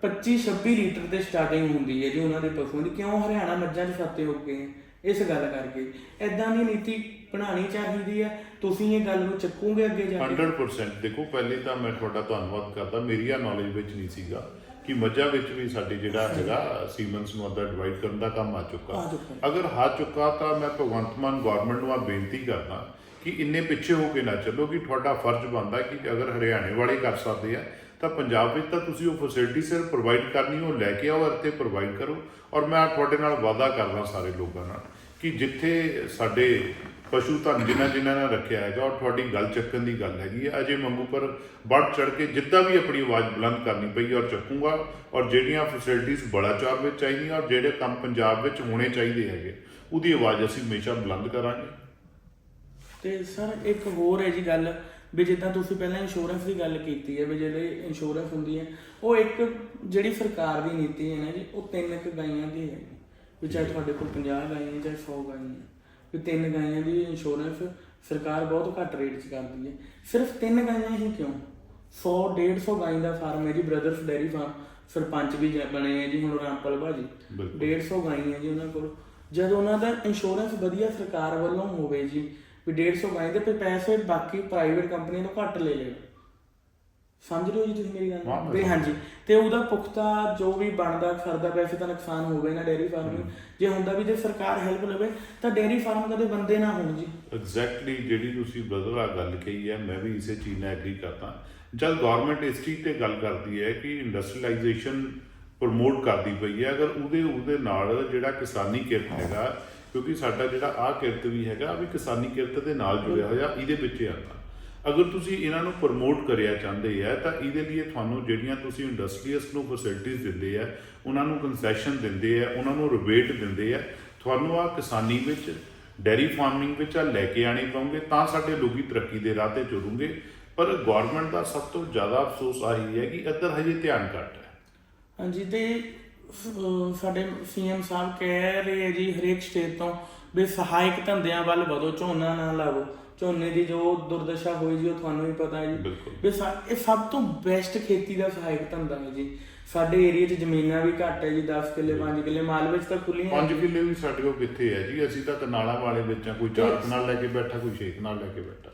25 26 ਲੀਟਰ ਤੇ ਸਟਾਰਟਿੰਗ ਹੁੰਦੀ ਹੈ ਜੀ ਉਹਨਾਂ ਦੇ ਪਸ਼ੂਆਂ ਦੀ। ਕਿਉਂ ਹਰਿਆਣਾ ਮੱਝਾਂ 'ਚ ਸੱਤੇ ਹੋ ਗਏ ਇਸ ਗੱਲ ਕਰਕੇ। ਐਦਾਂ ਦੀ ਨੀਤੀ ਬਣਾਉਣੀ ਚਾਹੀਦੀ ਹੈ ਤੁਸੀਂ ਇਹ ਗੱਲ ਨੂੰ ਚੱਕੋਗੇ ਅੱਗੇ ਜਾ ਕੇ? 100% ਦੇਖੋ ਪਹਿਲੇ ਤਾਂ ਮੈਂ ਤੁਹਾਡਾ ਧੰਨਵਾਦ ਕਰਦਾ। ਮੇਰੀ ਆ ਨੌਲੇਜ ਵਿੱਚ ਨਹੀਂ ਸੀਗਾ ਕਿ ਮੱਝਾਂ ਵਿੱਚ ਵੀ ਸਾਡੇ ਜਿਹੜਾ ਹੈਗਾ ਸੀਮਨਸ ਨੂੰ ਅੱਧਾ ਡਿਵਾਈਡ ਕਰਨ ਦਾ ਕੰਮ ਆ ਚੁੱਕਾ। ਆ ਚੁੱਕਾ। ਅਗਰ ਆ ਚੁੱਕਾ ਤਾਂ ਮੈਂ ਭਗਵੰਤ ਮਾਨ ਗਵਰਨਮੈਂਟ ਨੂੰ ਆ ਬੇਨਤੀ ਕਰਦਾ ਕਿ ਇੰਨੇ ਪਿੱਛੇ ਹੋ ਕੇ ਨਾ ਚੱਲੋ ਕਿ ਤੁਹਾਡਾ ਫਰਜ਼ ਬਣਦਾ ਕਿ ਅਗਰ ਹਰਿਆਣੇ ਵਾਲੇ ਕਰ ਸਕਦੇ ਆ ਤਾਂ ਪੰਜਾਬ ਵਿੱਚ ਤਾਂ ਤੁਸੀਂ ਉਹ ਫੈਸਿਲਿਟੀ ਸਿਰ ਪ੍ਰੋਵਾਈਡ ਕਰਨੀ ਉਹ ਲੈ ਕੇ ਆਓ ਅਤੇ ਪ੍ਰੋਵਾਈਡ ਕਰੋ। ਔਰ ਮੈਂ ਤੁਹਾਡੇ ਨਾਲ ਵਾਅਦਾ ਕਰਦਾ ਸਾਰੇ ਲੋਕਾਂ ਨਾਲ ਕਿ ਜਿੱਥੇ ਸਾਡੇ ਪਸ਼ੂ ਧਨ ਜਿਨ੍ਹਾਂ ਜਿਨ੍ਹਾਂ ਨੇ ਰੱਖਿਆ ਹੈਗਾ ਔਰ ਤੁਹਾਡੀ ਗੱਲ ਚੱਕਣ ਦੀ ਗੱਲ ਹੈਗੀ ਹੈ ਅਜੇ ਮੰਗੂ ਪਰ ਵੱਧ ਚੜ ਕੇ ਜਿੱਦਾਂ ਵੀ ਆਪਣੀ ਆਵਾਜ਼ ਬੁਲੰਦ ਕਰਨੀ ਪਈ ਔਰ ਚੱਕੂਗਾ, ਔਰ ਜਿਹੜੀਆਂ ਫੈਸਿਲਿਟੀਆਂ ਬੜਾਚੌਰ ਵਿੱਚ ਚਾਹੀਦੀਆਂ ਔਰ ਜਿਹੜੇ ਕੰਮ ਪੰਜਾਬ ਵਿੱਚ ਹੋਣੇ ਚਾਹੀਦੇ ਹੈਗੇ, ਉਹਦੀ ਆਵਾਜ਼ ਅਸੀਂ ਹਮੇਸ਼ਾ ਬੁਲੰਦ ਕਰਾਂਗੇ। ਤੇ ਸਰ, ਇੱਕ ਹੋਰ ਹੈ ਜੀ ਗੱਲ, ਵੀ ਜਿੱਦਾਂ ਤੁਸੀਂ ਪਹਿਲਾਂ ਇੰਸ਼ੋਰੈਂਸ ਦੀ ਗੱਲ ਕੀਤੀ ਹੈ, ਵੀ ਜਿਹੜੇ ਇੰਸ਼ੋਰੈਂਸ ਹੁੰਦੀ ਹੈ, ਉਹ ਇੱਕ ਜਿਹੜੀ ਸਰਕਾਰ ਦੀ ਨੀਤੀ ਹੈ ਨਾ ਜੀ, ਉਹ ਤਿੰਨ ਕੁ ਗਾਈਆਂ ਦੀ ਹੈ ਵੀ ਚਾਹੇ ਤੁਹਾਡੇ ਕੋਲ 50 ਗਾਈਆਂ ਚਾਹੇ 100 ਗਾਈਆਂ ਵੀ ਤਿੰਨ ਗਾਈਆਂ ਦੀ ਇੰਸ਼ੋਰੈਂਸ ਸਰਕਾਰ ਬਹੁਤ ਘੱਟ ਰੇਟ 'ਚ ਕਰਦੀ ਹੈ। ਸਿਰਫ ਤਿੰਨ ਗਾਈਆਂ ਹੀ ਕਿਉਂ? 100 150 ਗਾਈਂ ਦਾ ਫਾਰਮ ਹੈ ਜੀ ਬ੍ਰਦਰਸ ਡੈਰੀ ਫਾਰਮ ਸਰਪੰਚ ਵੀ ਬਣੇ ਹੈ ਜੀ ਹੁਣ ਰਾਮਪਲ ਭਾਜੀ। ਬਿਲਕੁਲ। 150 ਗਾਈਆਂ ਜੀ ਉਹਨਾਂ ਕੋਲ। ਜਦ ਉਹਨਾਂ ਦਾ ਇੰਸ਼ੋਰੈਂਸ ਵਧੀਆ ਸਰਕਾਰ ਵੱਲੋਂ ਹੋਵੇ ਜੀ ਵੀ 150 ਗਾਈ ਦੇ ਪੈਸੇ ਬਾਕੀ ਪ੍ਰਾਈਵੇਟ ਕੰਪਨੀਆਂ ਤੋਂ ਘੱਟ ਲੈ ਲੈਣ। ਸਮਝ ਰਹੇ ਹੋ ਜੀ ਤੁਸੀਂ ਮੇਰੀ ਗੱਲ। ਵੀ ਹਾਂਜੀ ਤੇ ਉਹਦਾ ਪੁਖਤਾ ਜੋ ਵੀ ਬਣਦਾ ਖਰਦਾ ਪੈਸੇ ਤਾਂ ਨੁਕਸਾਨ ਹੋਵੇ ਨਾ ਡੇਅਰੀ ਫਾਰਮ ਨੂੰ। ਜੇ ਹੁੰਦਾ ਵੀ ਜੇ ਸਰਕਾਰ ਹੈਲਪ ਲਵੇ ਤਾਂ ਡੇਅਰੀ ਫਾਰਮ ਕਦੇ ਬੰਦੇ ਨਾ ਹੋਣ ਜੀ। ਐਗਜ਼ੈਕਟਲੀ ਜਿਹੜੀ ਤੁਸੀਂ ਬ੍ਰਦਰ ਆ ਗੱਲ ਕਹੀ ਹੈ ਮੈਂ ਵੀ ਇਸੇ ਚੀਜ਼ ਨਾਲ ਐਗਰੀ ਕਰਦਾ। ਜਦ ਗਵਰਨਮੈਂਟ ਇਸ ਚੀਜ਼ ਤੇ ਗੱਲ ਕਰਦੀ ਹੈ ਕਿ ਇੰਡਸਟਰੀਅਲਾਈਜੇਸ਼ਨ ਪ੍ਰਮੋਟ ਕਰਦੀ ਪਈ ਹੈ ਅਗਰ ਉਹਦੇ ਉਹਦੇ ਨਾਲ ਜਿਹੜਾ ਕਿਸਾਨੀ ਕਿਰਤ ਹੈਗਾ ਕਿਉਂਕਿ ਸਾਡਾ ਜਿਹੜਾ ਆ ਕਿਰਤ ਵੀ ਹੈਗਾ ਵੀ ਕਿਸਾਨੀ ਕਿਰਤ ਦੇ ਨਾਲ ਜੁੜਿਆ ਹੋਇਆ ਇਹਦੇ ਵਿੱਚ ਆਉਂਦਾ। ਅਗਰ ਤੁਸੀਂ ਇਹਨਾਂ ਨੂੰ ਪ੍ਰਮੋਟ ਕਰਿਆ ਚਾਹੁੰਦੇ ਆ ਤਾਂ ਇਹਦੇ ਲਈ ਤੁਹਾਨੂੰ ਜਿਹੜੀਆਂ ਤੁਸੀਂ ਇੰਡਸਟਰੀਅਸ ਨੂੰ ਫੈਸਿਲਿਟੀਆਂ ਦਿੰਦੇ ਆ ਉਹਨਾਂ ਨੂੰ ਕਨਸੈਸ਼ਨ ਦਿੰਦੇ ਆ ਉਹਨਾਂ ਨੂੰ ਰਿਬੇਟ ਦਿੰਦੇ ਆ ਤੁਹਾਨੂੰ ਆ ਕਿਸਾਨੀ ਵਿੱਚ ਡੈਰੀ ਫਾਰਮਿੰਗ ਵਿੱਚ ਆ ਲੈ ਕੇ ਆਣੇ ਪਉਂਗੇ ਤਾਂ ਸਾਡੇ ਲੋਕੀ ਤਰੱਕੀ ਦੇ ਰਾਹ ਤੇ ਚੁਰੂਗੇ ਪਰ ਗਵਰਨਮੈਂਟ ਦਾ ਸਭ ਤੋਂ ਜ਼ਿਆਦਾ ਅਫਸੋਸ ਆਹੀ ਹੈ ਕਿ ਇੱਧਰ ਹਜੇ ਧਿਆਨ ਘੱਟ ਹੈ। ਹਾਂਜੀ ਤੇ ਅਹ, ਸਾਡੇ ਸੀਐਮ ਸਾਹਿਬ ਕਹਿ ਰਹੇ ਹੈ ਜੀ ਹਰੇਕ ਸਟੇਟ ਤੋਂ ਵੀ ਸਹਾਇਕ ਧੰਦਿਆਂ ਵੱਲ ਵਧੋ ਝੋਨਾ ਨਾ ਲਾਵੋ। ਝੋਨੇ ਦੀ ਜੋ ਦੁਰਦਸ਼ਾ ਹੋਈ ਜੀ ਉਹ ਤੁਹਾਨੂੰ ਵੀ ਪਤਾ ਹੈ ਜੀ। ਬਿਲਕੁਲ। ਵੀ ਸਾ- ਇਹ ਸਭ ਤੋਂ ਬੈਸਟ ਖੇਤੀ ਦਾ ਸਹਾਇਕ ਧੰਦਾ ਹੈ ਜੀ। ਸਾਡੇ ਏਰੀਆ 'ਚ ਜ਼ਮੀਨਾਂ ਵੀ ਘੱਟ ਹੈ ਜੀ 10 ਕਿੱਲੇ 5 ਕਿੱਲੇ ਮਾਲ ਵਿੱਚ ਤਾਂ ਖੁੱਲੀਆਂ 5 ਕਿੱਲੇ ਵੀ ਸਾਡੇ ਕੋਲ ਕਿੱਥੇ ਹੈ ਜੀ ਅਸੀਂ ਤਾਂ ਕਨਾਲਾਂ ਵਾਲੇ ਵਿੱਚ ਆ ਕੋਈ ਚਾਰ ਕਨਾਲ ਲੈ ਕੇ ਬੈਠਾ ਕੋਈ ਛੇ ਕਨਾਲ ਲੈ ਕੇ ਬੈਠਾ।